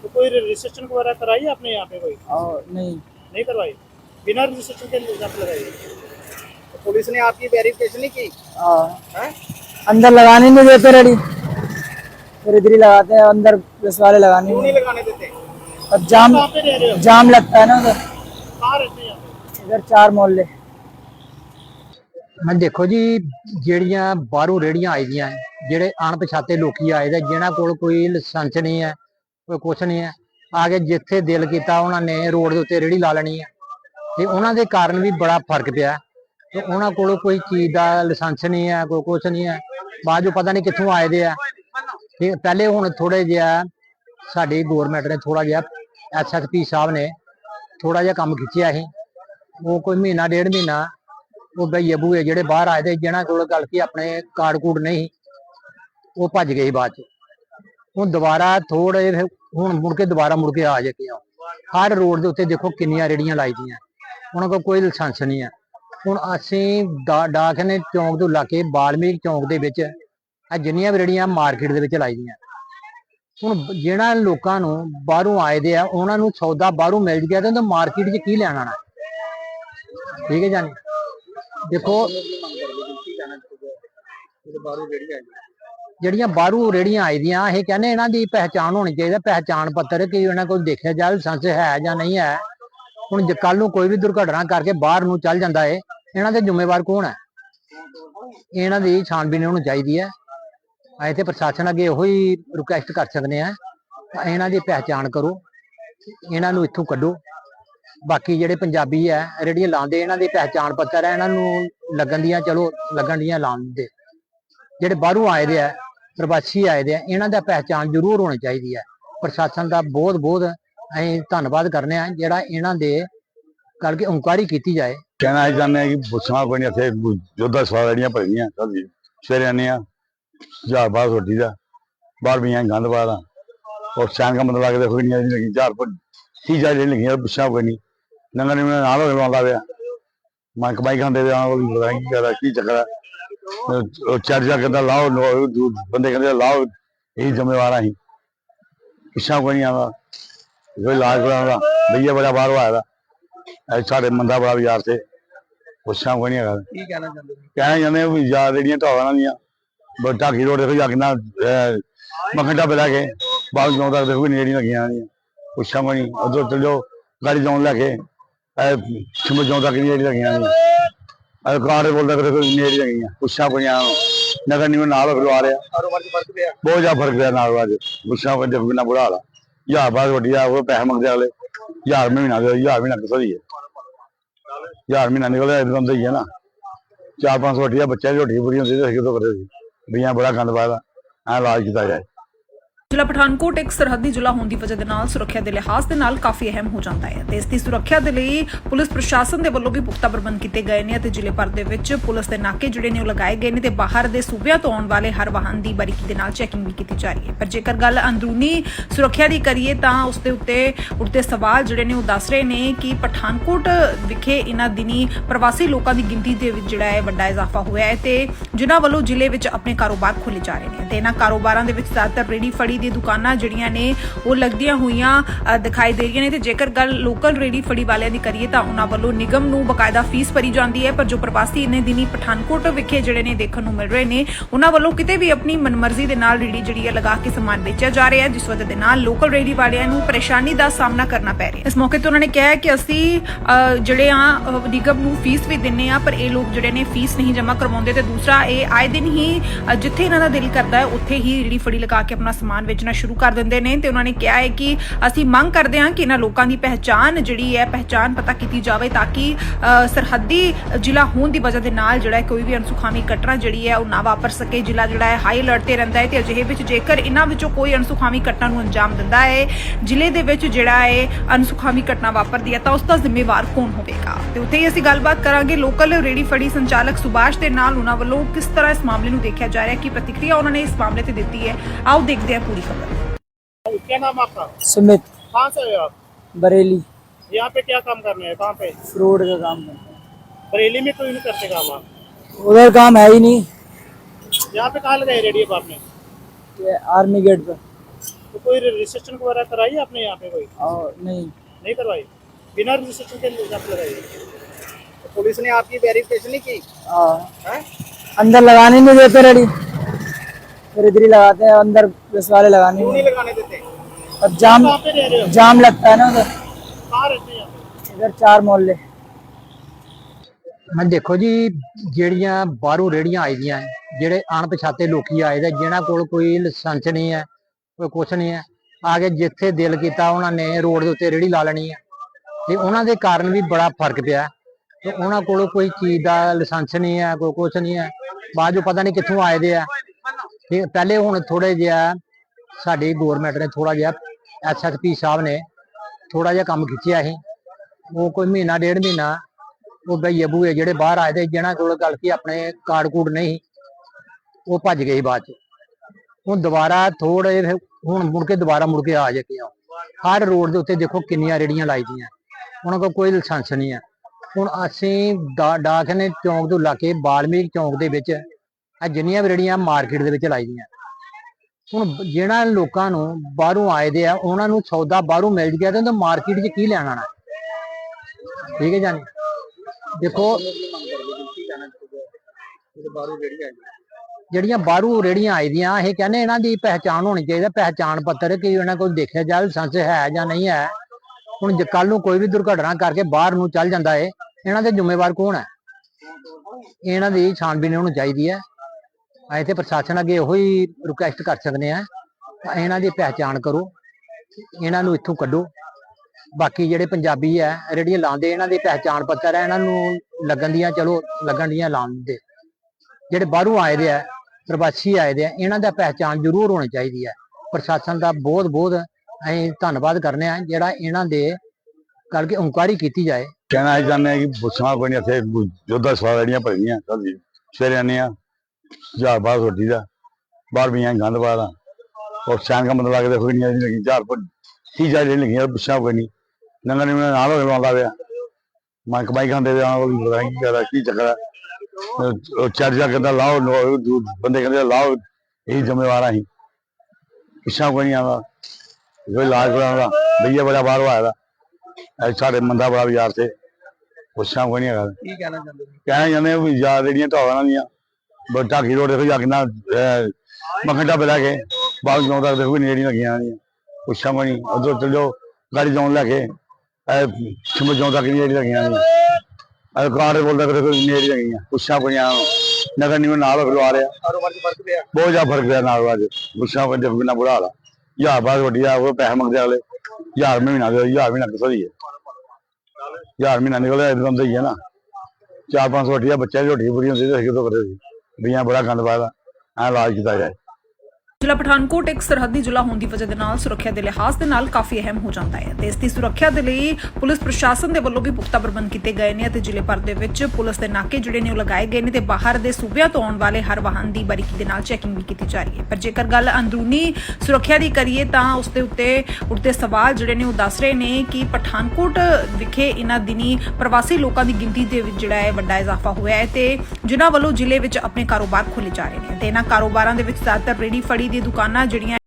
तो कोई रजिस्ट्रेशन वगैरह कराई आपने यहाँ पे कोई? और नहीं। नहीं करवाई? बिना रजिस्ट्रेशन के यहाँ पे लगाई? पुलिस ने आपकी वेरिफिकेशन नहीं की आ, अंदर लगाने नहीं देते रेडी फिर इधर ही लगाते हैं अंदर पुलिस वाले लगाने क्यों नहीं नहीं लगाने देते अब जाम कहाँ पे रह रहे हो जाम लगता है ना उधर कहाँ रहते हैं यहाँ पे इधर चार मोहल्ले ਮੈਂ ਦੇਖੋ ਜੀ ਜਿਹੜੀਆਂ ਬਾਹਰੋਂ ਰੇੜੀਆਂ ਆਈ ਦੀਆਂ ਹੈ, ਜਿਹੜੇ ਅਣਪਛਾਤੇ ਲੋਕੀ ਆਏ ਦੇ ਜਿਨ੍ਹਾਂ ਕੋਲ ਕੋਈ ਲਾਇਸੈਂਸ ਨਹੀਂ ਹੈ ਕੋਈ ਕੁਛ ਨਹੀਂ ਹੈ ਆ ਕੇ ਜਿੱਥੇ ਦਿਲ ਕੀਤਾ ਉਹਨਾਂ ਨੇ ਰੋਡ ਦੇ ਉੱਤੇ ਰੇੜੀ ਲਾ ਲੈਣੀ ਹੈ ਤੇ ਉਹਨਾਂ ਦੇ ਕਾਰਨ ਵੀ ਬੜਾ ਫਰਕ ਪਿਆ ਤੇ ਉਹਨਾਂ ਕੋਲ ਕੋਈ ਚੀਜ਼ ਦਾ ਲਾਇਸੈਂਸ ਨਹੀਂ ਹੈ ਕੋਈ ਕੁਛ ਨਹੀਂ ਹੈ ਬਾਅਦ ਚੋਂ ਪਤਾ ਨਹੀਂ ਕਿੱਥੋਂ ਆਏ ਦੇ ਆ ਤੇ ਪਹਿਲੇ ਹੁਣ ਥੋੜੇ ਜਿਹਾ ਸਾਡੀ ਗਵਰਨਮੈਂਟ ਨੇ ਥੋੜਾ ਜਿਹਾ ਐਸਐਸਪੀ ਸਾਹਿਬ ਨੇ ਥੋੜਾ ਜਿਹਾ ਕੰਮ ਖਿੱਚਿਆ ਸੀ। ਉਹ ਕੋਈ ਮਹੀਨਾ, ਡੇਢ ਮਹੀਨਾ ਉਹ ਬਈ ਬੂਏ ਜਿਹੜੇ ਬਾਹਰ ਆਏ ਦੇ ਜਿਹਨਾਂ ਕੋਲ ਗੱਲ ਕੀ ਆਪਣੇ ਕਾਰਡ ਕੂਡ ਨਹੀਂ ਉਹ ਭੱਜ ਗਏ ਸੀ ਬਾਅਦ ਚ। ਹੁਣ ਦੁਬਾਰਾ ਥੋੜੇ ਹੁਣ ਮੁੜ ਕੇ ਦੁਬਾਰਾ ਮੁੜ ਕੇ ਆ ਜੇ ਆ ਹਰ ਰੋਡ ਦੇ ਉੱਤੇ ਦੇਖੋ ਕਿੰਨੀਆਂ ਰੇੜੀਆਂ ਲਾਈ ਦੀਆਂ। ਉਹਨਾਂ ਕੋਲ ਕੋਈ ਲਾਇਸੈਂਸ ਨਹੀਂ ਹੈ ਹੁਣ ਅਸੀਂ ਡਾ- ਡਾਕਖਾਨੇ ਚੌਂਕ ਤੋਂ ਲਾ ਕੇ ਬਾਲਮੀਕ ਚੌਂਕ ਦੇ ਵਿੱਚ ਆ ਜਿੰਨੀਆਂ ਵੀ ਰੇੜੀਆਂ ਮਾਰਕੀਟ ਦੇ ਵਿੱਚ ਲਾਈ ਦੀਆਂ। ਹੁਣ ਜਿਹੜਾ ਲੋਕਾਂ ਨੂੰ ਬਾਹਰੋਂ ਆਏ ਦੇ ਆ, ਉਹਨਾਂ ਨੂੰ ਸੌਦਾ ਬਾਹਰੋਂ ਮਿਲ ਗਿਆ ਤੇ ਮਾਰਕੀਟ 'ਚ ਕੀ ਲੈਣਾ ਨਾ ਠੀਕ ਹੈ ਜਾਨੀ ਦੇਖੋ, ਜਿਹੜੀਆਂ ਬਾਹਰੋਂ ਰੇੜੀਆਂ ਆਈ ਦੀਆਂ, ਇਹ ਕਹਿੰਦੇ ਇਹਨਾਂ ਦੀ ਪਹਿਚਾਣ ਹੋਣੀ ਚਾਹੀਦੀ, ਪਹਿਚਾਣ ਪੱਤਰ ਕਿ ਇਹਨਾਂ ਕੋਲ ਦੇਖਿਆ ਜਾ ਲਾਇਸੈਂਸ ਹੈ ਜਾਂ ਨਹੀਂ ਹੈ। ਹੁਣ ਜੇ ਕੱਲ ਨੂੰ ਕੋਈ ਵੀ ਦੁਰਘਟਨਾ ਕਰਕੇ ਬਾਹਰ ਨੂੰ ਚੱਲ ਜਾਂਦਾ ਏ, ਇਹਨਾਂ ਦੇ ਜ਼ਿੰਮੇਵਾਰ ਕੌਣ ਹੈ? ਇਹਨਾਂ ਦੀ ਛਾਣਬੀਨ ਹੋਣੀ ਚਾਹੀਦੀ ਹੈ। ਅਸੀਂ ਤੇ ਪ੍ਰਸ਼ਾਸਨ ਅੱਗੇ ਉਹੀ ਰਿਕੁਐਸਟ ਕਰ ਸਕਦੇ ਆ ਇਹਨਾਂ ਦੀ ਪਹਿਚਾਣ ਕਰੋ, ਇਹਨਾਂ ਨੂੰ ਇੱਥੋਂ ਕੱਢੋ। ਬਾਕੀ ਜਿਹੜੇ ਪੰਜਾਬੀ ਹੈ ਰੇੜੀਆਂ ਲਾਉਂਦੇ, ਇਹਨਾਂ ਦੀ ਪਹਿਚਾਣ ਪੱਤਰ ਹੈ ਇਹਨਾਂ ਨੂੰ ਲੱਗਣ ਦੀਆਂ, ਚਲੋ, ਲੱਗਣ ਦੀਆਂ ਲਾਉਣ ਦੇ। ਜਿਹੜੇ ਬਾਹਰੋਂ ਆਏ ਦੇ ਆ, ਪ੍ਰਵਾਸੀ ਆਏ ਦੇ ਆ, ਇਹਨਾਂ ਦਾ ਪਹਿਚਾਣ ਜ਼ਰੂਰ ਹੋਣੀ ਚਾਹੀਦੀ ਹੈ ਪ੍ਰਸ਼ਾਸਨ ਦਾ ਬਹੁਤ ਬਹੁਤ ਅਸੀਂ ਧੰਨਵਾਦ ਕਰਨੇ ਆ, ਜਿਹੜਾ ਇਹਨਾਂ ਦੇ ਕਰਕੇ ਇਨਕੁਆਇਰੀ ਕੀਤੀ ਜਾਏ। ਕਹਿਣਾ ਚਾਹੁੰਦੇ ਆ ਕਿ ਬੁੱਸਾਂ ਕੋਈ ਇੱਥੇ ਜੋਧਾ ਸਵਾਲ ਭਰੀਆਂ, ਸਭ ਜੀ, ਸਵੇਰੇ ਆਉਂਦੇ ਆ। ਹਜ਼ਾਰ ਬਾਰ ਰੋਟੀ ਦਾ। ਬਾਹਰ ਵੀ ਗੰਦ ਬਾਹਰ ਆ। ਔਰ ਸੈਨ ਕਾ ਮਤਲਬ ਲੱਗਦਾ ਕੋਈ ਨਹੀਂ ਲੱਗੀ ਹਜ਼ਾਰ ਪਰ ਚੀਜ਼ਾਂ ਜਿਹੜੀਆਂ ਲੱਗੀਆਂ ਬੁੱਸਾਂ ਕੋਈ ਨਹੀਂ ਨੰਗਾ ਨੇ ਨਾਲ ਲਵਾਉਂਦਾ ਪਿਆ। ਮੈਂ ਕਮਾਈ ਖਾਂਦੇ ਆਹ ਪਤਾ ਨਹੀਂ ਕੀ ਕਰਾ ਕੀ ਚੱਕਰ ਉਹ- ਚਰਚਾ ਕਹਿੰਦਾ ਲਾਓ ਲਓ, ਦੂ- ਬੰਦੇ ਕਹਿੰਦੇ ਲਾਓ ਇਹ ਜ਼ਿੰਮੇਵਾਰ ਆ ਅਸੀਂ। ਪਿੱਛਾ ਕੋਈ ਨਹੀਂ ਆਉਂਦਾ। ਕੋਈ ਇਲਾਜ ਕਰਾਉਂਦਾ ਭਈਆ ਬੜਾ ਬਾਹਰ ਆਇਆ ਦਾ। ਇਹ ਸਾਡੇ ਮੰਦਾ ਬੜਾ ਬਾਜ਼ਾਰ ਤੇ। ਪੁੱਛਾਂ ਕੋਈ ਨਹੀਂ ਹੈਗਾ। ਕੀ ਕਹਿਣਾ ਚਾਹੁੰਦੇ ਕਹਿਣਾ ਚਾਹੁੰਦੇ ਵੀ ਯਾਰ ਜਿਹੜੀਆਂ ਢਾਵਾਂ ਦੀਆਂ ਢਾਕੀ ਕੀ ਰੋਡ ਦੇਖੋ ਜਾ ਕਿੰਨਾ ਮੱਖਣ ਢਾਬੇ ਲੈ ਕੇ ਬਾਹਰ ਜਾਉਂ ਤੱਕ ਦੇਖੋ ਨੇੜੀਆਂ ਲੱਗੀਆਂ ਨੇ ਪੁੱਛਾਂ ਕੋਈ ਉਧਰ ਚਲ ਜਾਓ, ਗਾੜੀ ਜਾਉਂ ਲੈ ਕੇ, ਇਹ ਜਾਉਂ ਤੱਕ ਨੇੜੀ ਲੱਗੀਆਂ ਨੇ ਇਹ ਕਾਰ ਬੋਲਦਾ ਕਿ ਦੇਖੋ ਨੇੜੀ ਲੱਗੀਆਂ। ਪੁੱਛਾਂ ਕੋਈ ਨਗਰ ਨਿਗਮ ਨਾਲ ਖਲਵਾ ਰਿਹਾ। ਬਹੁਤ ਜ਼ਿਆਦਾ ਫ਼ਰਕ ਪਿਆ ਨਾਲ ਵਾਜ ਪੁੱਛਾਂ ਕੋਈ ਦੇਖੋ ਕਿੰਨਾ ਬੁਰਾ ਹਾਲਾ ਆ। ਯਾਰ ਬਾਅਦ ਵੱਡੀ ਆ ਉਹ ਪੈਸੇ ਮੰਗਦੇ ਅਗਲੇ। ਯਾਰ ਮਹੀਨਾ ਦੇ ਯਾਰ ਮਹੀਨਾ ਕਿਸੋ ਦੀ ਹੈ ਯਾਰ ਮਹੀਨਾ ਨਿਕਲਿਆ ਇਦਾਂ ਦਾ ਹੀ ਹੈ ਨਾ। ਚਾਰ ਪੰਜ ਸੌ ਰੋਟੀ ਆ ਬੱਚਿਆਂ ਦੀ ਰੋਟੀ ਪੂਰੀ ਹੁੰਦੀ ਤੇ ਅਸੀਂ ਕਰਦੇ ਸੀ? ਬਈਆਂ ਬੜਾ ਗੰਦ ਪਾਇਆ ਐ ਇਲਾਜ ਕੀਤਾ ਜਾਏ। ਜ਼ਿਲ੍ਹਾ ਪਠਾਨਕੋਟ, ਇੱਕ ਸਰਹੱਦੀ ਜ਼ਿਲ੍ਹਾ ਹੋਣ ਦੀ ਵਜ੍ਹਾ ਦੇ ਨਾਲ ਸੁਰੱਖਿਆ ਦੇ ਲਿਹਾਜ਼ ਦੇ ਨਾਲ ਕਾਫੀ ਅਹਿਮ ਹੋ ਜਾਂਦਾ ਹੈ ਤੇ ਇਸ ਦੀ ਸੁਰੱਖਿਆ ਦੇ ਲਈ ਪੁਲਿਸ ਪ੍ਰਸ਼ਾਸਨ ਦੇ ਵੱਲੋਂ ਵੀ ਪੁਖਤਾ ਪ੍ਰਬੰਧ ਕੀਤੇ ਗਏ ਨੇ ਅਤੇ ਜ਼ਿਲ੍ਹੇ ਭਰ ਦੇ ਵਿੱਚ ਪੁਲਿਸ ਦੇ ਨਾਕੇ ਜਿਹੜੇ ਨੇ ਉਹ ਲਗਾਏ ਗਏ ਨੇ ਤੇ ਬਾਹਰ ਦੇ ਸੂਬਿਆਂ ਤੋਂ ਆਉਣ ਵਾਲੇ ਹਰ ਵਾਹਨ ਦੀ ਬਾਰੀਕੀ ਦੇ ਨਾਲ ਚੈਕਿੰਗ ਵੀ ਕੀਤੀ ਜਾ ਰਹੀ ਹੈ। ਪਰ ਜੇਕਰ ਗੱਲ ਅੰਦਰੂਨੀ ਸੁਰੱਖਿਆ ਦੀ ਕਰੀਏ ਤਾਂ ਉਸ ਦੇ ਉੱਤੇ ਉੱਤੇ ਸਵਾਲ ਜਿਹੜੇ ਨੇ ਉਹ ਦੱਸ ਰਹੇ ਨੇ ਕਿ ਪਠਾਨਕੋਟ ਵਿਖੇ ਇਹਨਾਂ ਦਿਨੀ ਪ੍ਰਵਾਸੀ ਲੋਕਾਂ ਦੀ ਗਿਣਤੀ ਦੇ ਵਿੱਚ ਜਿਹੜਾ ਹੈ ਵੱਡਾ ਇਜ਼ਾਫਾ ਹੋਇਆ ਹੈ ਤੇ ਜਿਨ੍ਹਾਂ ਵੱਲੋਂ ਜ਼ਿਲ੍ਹੇ ਵਿੱਚ ਆਪਣੇ ਕਾਰੋਬਾਰ ਖੋਲੇ ਜਾ ਰਹੇ ਨੇ ਤੇ ਇਹਨਾਂ ਕਾਰੋਬਾਰਾਂ ਦੇ ਵਿੱਚ ਜ਼ਿਆਦਾਤਰ ਰੇੜੀ ਫੜੀ ਦੀ ਦੁਕਾਨਾਂ ਜਿਹੜੀਆਂ ਨੇ, ਉਹ ਲੱਗਦੀਆਂ ਹੋਈਆਂ ਦਿਖਾਈ ਦੇ ਰਹੀਆਂ ਨੇ ਤੇ ਜੇਕਰ ਗੱਲ ਲੋਕਲ ਰੇੜੀ ਫੜੀ ਵਾਲਿਆਂ ਦੀ ਕਰੀਏ ਤਾਂ ਉਹਨਾਂ ਵੱਲੋਂ ਨਿਗਮ ਨੂੰ ਬਕਾਇਦਾ ਫੀਸ ਭਰੀ ਜਾਂਦੀ ਹੈ, ਪਰ ਜੋ ਪ੍ਰਵਾਸੀ ਇਹਨੇ ਦਿਨੀ ਪਠਾਨਕੋਟ ਵਿਖੇ ਜਿਹੜੇ ਨੇ ਦੇਖਣ ਨੂੰ ਮਿਲ ਰਹੇ ਨੇ, ਉਹਨਾਂ ਵੱਲੋਂ ਕਿਤੇ ਵੀ ਆਪਣੀ ਮਨਮਰਜ਼ੀ ਦੇ ਨਾਲ ਰੇੜੀ ਜਿਹੜੀ ਹੈ ਲਗਾ ਕੇ ਸਮਾਨ ਵੇਚਿਆ ਜਾ ਰਿਹਾ ਹੈ, ਜਿਸ ਵਜ੍ਹਾ ਦੇ ਨਾਲ ਲੋਕਲ ਰੇੜੀ ਵਾਲਿਆਂ ਨੂੰ ਪਰੇਸ਼ਾਨੀ ਦਾ ਸਾਹਮਣਾ ਕਰਨਾ ਪੈ ਰਿਹਾ ਹੈ। ਇਸ ਮੌਕੇ ਤੇ ਉਹਨਾਂ ਨੇ ਕਿਹਾ ਕਿ ਅਸੀਂ ਜਿਹੜੇ ਆ ਨਿਗਮ ਨੂੰ ਫੀਸ ਵੀ ਦਿੰਨੇ ਆ, ਪਰ ਇਹ ਲੋਕ ਜਿਹੜੇ ਨੇ ਫੀਸ ਨਹੀਂ ਜਮ੍ਹਾਂ ਕਰਵਾਉਂਦੇ ਤੇ ਦੂਸਰਾ ਇਹ ਆਏ ਦਿਨ ਹੀ ਜਿੱਥੇ ਇਹਨਾਂ ਦਾ ਦਿਲ ਕਰਦਾ ਹੈ, ਉੱਥੇ ਹੀ ਰੇੜੀ ਫੜੀ ਲਗਾ ਕੇ ਆਪਣਾ ਸਮਾਨ ਵੇਚਣਾ ਸ਼ੁਰੂ ਕਰ ਦਿੰਦੇ ਨੇ ਤੇ ਉਹਨਾਂ ਨੇ ਕਿਹਾ ਹੈ ਕਿ ਅਸੀਂ ਮੰਗ ਕਰਦੇ ਹਾਂ ਕਿ ਇਹਨਾਂ ਲੋਕਾਂ ਦੀ ਪਹਿਚਾਣ ਜਿਹੜੀ ਹੈ, ਪਹਿਚਾਣ ਪਤਾ ਕੀਤੀ ਜਾਵੇ ਤਾਂ ਕਿ ਸਰਹੱਦੀ ਜ਼ਿਲ੍ਹਾ ਹੋਣ ਦੀ ਵਜ੍ਹਾ ਦੇ ਨਾਲ ਜਿਹੜਾ ਕੋਈ ਵੀ ਅਨਸੁਖਾਵੀ ਘਟਨਾ ਜਿਹੜੀ ਹੈ ਉਹ ਨਾ ਵਾਪਰ ਸਕੇ। ਜ਼ਿਲ੍ਹਾ ਜਿਹੜਾ ਹੈ ਹਾਈ ਅਲਰਟ ਤੇ ਰਹਿੰਦਾ ਹੈ ਤੇ ਅਜਿਹੇ ਵਿੱਚ ਜੇਕਰ ਇਹਨਾਂ ਵਿੱਚੋਂ ਕੋਈ ਅਨਸੁਖਾਵੀ ਘਟਨਾ ਨੂੰ ਅੰਜਾਮ ਦਿੰਦਾ ਹੈ, ਜ਼ਿਲ੍ਹੇ ਦੇ ਵਿੱਚ ਜਿਹੜਾ ਹੈ ਅਨਸੁਖਾਵੀ ਘਟਨਾ ਵਾਪਰਦੀ ਹੈ ਤਾਂ ਉਸ ਦਾ ਜ਼ਿੰਮੇਵਾਰ ਕੌਣ ਹੋਵੇਗਾ? ਤੇ ਉੱਥੇ ਹੀ ਅਸੀਂ ਗੱਲਬਾਤ ਕਰਾਂਗੇ ਲੋਕਲ ਰੇੜੀ ਫੜੀ ਸੰਚਾਲਕ ਸੁਭਾਸ਼ ਦੇ ਨਾਲ। ਉਹਨਾਂ ਵੱਲੋਂ ਕਿਸ ਤਰ੍ਹਾਂ ਇਸ ਮਾਮਲੇ ਨੂੰ ਦੇਖਿਆ ਜਾ ਰਿਹਾ ਹੈ? ਕੀ ਪ੍ਰਤੀਕਿਰਿਆ ਉਹਨਾਂ ਨੇ ਇਸ ਮਾਮਲੇ ਤੇ ਦਿੱਤੀ ਹੈ? ਆਓ ਦੇਖਦੇ ਹਾਂ बड़ी खबर। क्या नाम आपका? सुमित। कहाँ से आप? बरेली। यहाँ पे क्या काम करने है? कहाँ पे? रोड का काम करते हैं। बरेली में कोई नहीं करते काम आप? उधर काम है ही नहीं। यहाँ पे कहाँ लगाए रेडियो आपने? आर्मी गेट पर। तो कोई रजिस्ट्रेशन वगैरह कराई आपने यहाँ पे कोई? और नहीं। नहीं करवाई? बिना रजिस्ट्रेशन के यहाँ पे लगाई? तो पुलिस ने आपकी वेरिफिकेशन नहीं की? हाँ। हाँ? अंदर लगाने नहीं देते रेडी फिर इधर ही लगाते हैं अंदर पुलिस वाले लगाने क्यों नहीं नहीं लगाने देते अब जाम कहाँ पे रह रहे हो जाम लगता है ना उधर कहाँ रहते हैं यहाँ पे इधर चार मोहल्ले ਮੈਂ ਦੇਖੋ ਜੀ ਜਿਹੜੀਆਂ ਬਾਹਰੋਂ ਰੇੜੀਆਂ ਆਈ ਦੀਆਂ ਹੈ, ਜਿਹੜੇ ਅਣਪਛਾਤੇ ਲੋਕੀ ਆਏ ਦੇ ਜਿਨ੍ਹਾਂ ਕੋਲ ਕੋਈ ਲਾਇਸੈਂਸ ਨਹੀਂ ਹੈ ਕੋਈ ਕੁਛ ਨਹੀਂ ਹੈ ਆ ਕੇ ਜਿੱਥੇ ਦਿਲ ਕੀਤਾ ਉਹਨਾਂ ਨੇ ਰੋਡ ਦੇ ਉੱਤੇ ਰੇੜੀ ਲਾ ਲੈਣੀ ਹੈ ਤੇ ਉਹਨਾਂ ਦੇ ਕਾਰਨ ਵੀ ਬੜਾ ਫਰਕ ਪਿਆ ਤੇ ਉਹਨਾਂ ਕੋਲ ਕੋਈ ਚੀਜ਼ ਦਾ ਲਾਇਸੈਂਸ ਨਹੀਂ ਹੈ ਕੋਈ ਕੁਛ ਨਹੀਂ ਹੈ ਬਾਅਦ ਚੋਂ ਪਤਾ ਨਹੀਂ ਕਿੱਥੋਂ ਆਏ ਦੇ ਆ ਤੇ ਪਹਿਲੇ ਹੁਣ ਥੋੜੇ ਜਿਹਾ ਸਾਡੀ ਗਵਰਨਮੈਂਟ ਨੇ ਥੋੜਾ ਜਿਹਾ ਐਸਐਸਪੀ ਸਾਹਿਬ ਨੇ ਥੋੜਾ ਜਿਹਾ ਕੰਮ ਖਿੱਚਿਆ ਸੀ। ਉਹ ਕੋਈ ਮਹੀਨਾ, ਡੇਢ ਮਹੀਨਾ ਉਹ ਬਈਏ ਬੂਏ ਜਿਹੜੇ ਬਾਹਰ ਆਏ ਤੇ ਜਿਹਨਾਂ ਕੋਲ ਗੱਲ ਕੀ ਆਪਣੇ ਕਾਰਡ ਕੂਡ ਨਹੀਂ ਉਹ ਭੱਜ ਗਏ ਸੀ ਬਾਅਦ ਚ। ਹੁਣ ਦੁਬਾਰਾ ਥੋੜੇ ਹੁਣ ਮੁੜ ਕੇ ਦੁਬਾਰਾ ਮੁੜ ਕੇ ਆ ਜੇ ਆ ਹਰ ਰੋਡ ਦੇ ਉੱਤੇ ਦੇਖੋ ਕਿੰਨੀਆਂ ਰੇੜੀਆਂ ਲਾਈ ਦੀਆਂ। ਉਹਨਾਂ ਕੋਲ ਕੋਈ ਲਾਇਸੈਂਸ ਨਹੀਂ ਹੈ ਹੁਣ ਅਸੀਂ ਡਾ- ਡਾਕਖਾਨੇ ਚੌਂਕ ਤੋਂ ਲਾ ਕੇ ਬਾਲਮੀਕ ਚੌਂਕ ਦੇ ਵਿੱਚ ਆ ਜਿੰਨੀਆਂ ਵੀ ਰੇੜੀਆਂ ਮਾਰਕੀਟ ਦੇ ਵਿੱਚ ਲਾਈ ਦੀਆਂ। ਹੁਣ ਜਿਹੜਾ ਲੋਕਾਂ ਨੂੰ ਬਾਹਰੋਂ ਆਏ ਦੇ ਆ, ਉਹਨਾਂ ਨੂੰ ਸੌਦਾ ਬਾਹਰੋਂ ਮਿਲ ਗਿਆ ਤੇ ਮਾਰਕੀਟ 'ਚ ਕੀ ਲੈਣਾ ਆਣਾ ਠੀਕ ਹੈ ਜਾਨੀ ਦੇਖੋ, ਜਿਹੜੀਆਂ ਬਾਹਰੋਂ ਰੇੜੀਆਂ ਆਈ ਦੀਆਂ, ਇਹ ਕਹਿੰਦੇ ਇਹਨਾਂ ਦੀ ਪਹਿਚਾਣ ਹੋਣੀ ਚਾਹੀਦੀ, ਪਹਿਚਾਣ ਪੱਤਰ ਕਿ ਇਹਨਾਂ ਕੋਲ ਦੇਖਿਆ ਜਾ ਲਾਇਸੈਂਸ ਹੈ ਜਾਂ ਨਹੀਂ ਹੈ। ਹੁਣ ਜੇ ਕੱਲ ਨੂੰ ਕੋਈ ਵੀ ਦੁਰਘਟਨਾ ਕਰਕੇ ਬਾਹਰ ਨੂੰ ਚੱਲ ਜਾਂਦਾ ਏ, ਇਹਨਾਂ ਦੇ ਜ਼ਿੰਮੇਵਾਰ ਕੌਣ ਹੈ? ਇਹਨਾਂ ਦੀ ਛਾਣਬੀਨ ਹੋਣੀ ਚਾਹੀਦੀ ਹੈ। ਅਸੀਂ ਤੇ ਪ੍ਰਸ਼ਾਸਨ ਅੱਗੇ ਉਹੀ ਰਿਕੁਐਸਟ ਕਰ ਸਕਦੇ ਆ। ਇਹਨਾਂ ਦੀ ਪਹਿਚਾਣ ਕਰੋ, ਇਹਨਾਂ ਨੂੰ ਇੱਥੋਂ ਕੱਢੋ। ਬਾਕੀ ਜਿਹੜੇ ਪੰਜਾਬੀ ਆ ਰੇੜੀਆਂ ਲਾਉਂਦੇ, ਇਹਨਾਂ ਦੀ ਪਹਿਚਾਣ ਪੱਤਰ ਹੈ ਇਹਨਾਂ ਨੂੰ ਲੱਗਣ ਦੀਆਂ, ਚਲੋ, ਲੱਗਣ ਦੀਆਂ ਲਾਉਂਦੇ ਜਿਹੜੇ ਬਾਹਰੋਂ ਆਏ ਦੇ ਆ, ਪ੍ਰਵਾਸੀ ਆਏ ਦੇ ਆ, ਇਹਨਾਂ ਦਾ ਪਹਿਚਾਣ ਜ਼ਰੂਰ ਹੋਣੀ ਚਾਹੀਦੀ ਹੈ ਪ੍ਰਸ਼ਾਸਨ ਦਾ ਬਹੁਤ ਬਹੁਤ ਅਸੀਂ ਧੰਨਵਾਦ ਕਰਨੇ ਆ, ਜਿਹੜਾ ਇਹਨਾਂ ਦੇ ਕਰਕੇ ਇਨਕੁਆਇਰੀ ਕੀਤੀ ਜਾਏ। ਕਹਿਣਾ ਚਾਹੁੰਦੇ ਆ ਕਿ ਬੁੱਸਾਂ ਕੋਈ ਇੱਥੇ ਜੋਧਾ ਸਵਾਲ ਭਰੀਆਂ ਸਭ ਜੀ ਸਵੇਰੇ ਆਉਂਦੇ ਆ ਹਜ਼ਾਰ ਬਾਰ ਰੋਟੀ ਦਾ। ਬਾਹਰ ਵੀ ਗੰਦ ਬਾਹਰ ਔਰ ਸ਼ਾਨ ਦਾ ਮਤਲਬ ਲੱਗਦਾ ਕੋਈ ਨਹੀਂ ਲੱਗੀ ਹਜ਼ਾਰ ਪਰ ਕੀ ਜਾ ਜਿਹੜੀ ਲੱਗੀਆਂ ਬੁੱਸਾਂ ਕੋਈ ਨਹੀਂ ਨੰਗਾ ਨੇ ਮੈਨੂੰ ਨਾਲ ਲਾਉਂਦਾ ਪਿਆ। ਮੈਂ ਕਮਾਈ ਖਾਂਦੇ ਆਹ ਵੀ ਪਤਾ ਨੀ ਕੀ ਕਰਾ ਕੀ ਚੱਕਰ ਆ। ਉਹ- ਚਰਜਾ ਕਹਿੰਦਾ ਲਾਓ ਦੂ- ਬੰਦੇ ਕਹਿੰਦੇ ਲਾਓ ਇਹੀ ਜ਼ਿੰਮੇਵਾਰ ਆ ਅਸੀਂ। ਪਿੱਛਾ ਕੋਈ ਨਹੀਂ ਆਉਂਦਾ। ਕੋਈ ਇਲਾਜ ਕਰਾਉਂਦਾ ਭਈਆ ਬੜਾ ਬਾਹਰ ਆਇਆ ਦਾ। ਇਹ ਸਾਡੇ ਮੰਦਾ ਬੜਾ ਬਾਜ਼ਾਰ ਤੇ। ਪੁੱਛਾਂ ਕੋਈ ਨਹੀਂ ਹੈਗਾ। ਕੀ ਕਹਿਣਾ ਚਾਹੁੰਦੇ ਕਹਿਣਾ ਚਾਹੁੰਦੇ ਆ ਵੀ ਯਾਰ ਜਿਹੜੀਆਂ ਢਾਵਾਂ ਦੀਆਂ ਬੱਟਾ ਕੀ ਰੋਡ ਦੇਖੋ ਜਾ ਕਿੰਨਾ ਮੱਖਣ ਢਾਬੇ ਲੈ ਕੇ ਬਾਹਰ ਜਾਉਂ ਤੱਕ ਦੇਖੋ ਨੇੜੀਆਂ ਲੱਗੀਆਂ ਨੇ ਪੁੱਛਾਂ ਨਹੀਂ ਉਧਰ ਚੱਲ ਜਾਓ ਗਾੜੀ ਜਾਉਣ ਲੈ ਕੇ ਸਿਮਰ ਜਾਉਂ ਤੱਕ ਨੇੜੀ ਲੱਗੀਆਂ ਨੇ ਇਹ ਕਾਰ ਬੋਲਦਾ ਕਿ ਦੇਖੋ ਨੇੜੀ ਲੱਗੀਆਂ। ਪੁੱਛਾਂ ਕੋਈ ਆ ਨਗਰ ਨਿਗਮ ਨਾਲ ਖਲਵਾ ਪਿਆ। ਬਹੁਤ ਜ਼ਿਆਦਾ ਫ਼ਰਕ ਪਿਆ ਨਾਲ ਵਾਜ ਪੁੱਛਾਂ ਦੇਖੋ ਕਿੰਨਾ ਬੁਰਾ ਹਾਲ ਯਾਰ ਬਾਅਦ ਵੱਡੀ ਆ ਉਹ ਪੈਸੇ ਮੰਗਦੇ ਅਗਲੇ। ਯਾਰ ਮਹੀਨਾ ਦੇ ਯਾਰ ਮਹੀਨਾ ਕਿਸਾ ਦੀ ਹੈ ਯਾਰ ਮਹੀਨਾ ਨਿਕਲਿਆ ਇਦਾਂ ਦਾ ਹੀ ਹੈ ਨਾ। ਚਾਰ ਪੰਜ ਸੌ ਰੋਟੀਆਂ ਬੱਚਿਆਂ ਦੀ ਰੋਟੀ ਪੂਰੀ ਹੁੰਦੀ ਤੇ ਕਿਦੋਂ ਕਰਦੇ ਸੀ ਬਈਆਂ ਬੜਾ ਗੰਦ ਪਾਇਆ ਐ ਇਲਾਜ ਕੀਤਾ ਜਾਏ। ਜ਼ਿਲ੍ਹਾ ਪਠਾਨਕੋਟ, ਇੱਕ ਸਰਹੱਦੀ ਜ਼ਿਲ੍ਹਾ ਹੋਣ ਦੀ ਵਜ੍ਹਾ ਦੇ ਨਾਲ ਸੁਰੱਖਿਆ ਦੇ ਲਿਹਾਜ਼ ਦੇ ਨਾਲ ਕਾਫੀ ਅਹਿਮ ਹੋ ਜਾਂਦਾ ਹੈ ਤੇ ਇਸ ਦੀ ਸੁਰੱਖਿਆ ਦੇ ਲਈ ਪੁਲਿਸ ਪ੍ਰਸ਼ਾਸਨ ਦੇ ਵੱਲੋਂ ਵੀ ਪੁਖਤਾ ਪ੍ਰਬੰਧ ਕੀਤੇ ਗਏ ਨੇ ਅਤੇ ਜ਼ਿਲ੍ਹੇ ਭਰ ਦੇ ਵਿੱਚ ਪੁਲਿਸ ਦੇ ਨਾਕੇ ਜਿਹੜੇ ਨੇ ਉਹ ਲਗਾਏ ਗਏ ਨੇ ਤੇ ਬਾਹਰ ਦੇ ਸੂਬਿਆਂ ਤੋਂ ਆਉਣ ਵਾਲੇ ਹਰ ਵਾਹਨ ਦੀ ਬਾਰੀਕੀ ਦੇ ਨਾਲ ਚੈਕਿੰਗ ਵੀ ਕੀਤੀ ਜਾ ਰਹੀ ਹੈ। ਪਰ ਜੇਕਰ ਗੱਲ ਅੰਦਰੂਨੀ ਸੁਰੱਖਿਆ ਦੀ ਕਰੀਏ ਤਾਂ ਉਸ ਦੇ ਉੱਤੇ ਉੱਠਦੇ ਸਵਾਲ ਜਿਹੜੇ ਨੇ ਉਹ ਦੱਸ ਰਹੇ ਨੇ ਕਿ ਪਠਾਨਕੋਟ ਵਿਖੇ ਇਹਨਾਂ ਦਿਨੀ ਪ੍ਰਵਾਸੀ ਲੋਕਾਂ ਦੀ ਗਿਣਤੀ ਦੇ ਵਿੱਚ ਜਿਹੜਾ ਹੈ ਵੱਡਾ ਇਜ਼ਾਫਾ ਹੋਇਆ ਹੈ ਤੇ ਜਿਨ੍ਹਾਂ ਵੱਲੋਂ ਜ਼ਿਲ੍ਹੇ ਵਿੱਚ ਆਪਣੇ ਕਾਰੋਬਾਰ ਖੋਲ੍ਹੇ ਜਾ ਰਹੇ ਨੇ ਤੇ ਇਹਨਾਂ ਕਾਰੋਬਾਰਾਂ ਦੇ ਵਿੱਚ ਜ਼ਿਆਦਾਤਰ ਰੇੜੀ ਫੜੀ ਦੀ ਦੀ ਦੁਕਾਨਾਂ ਜਿਹੜੀਆਂ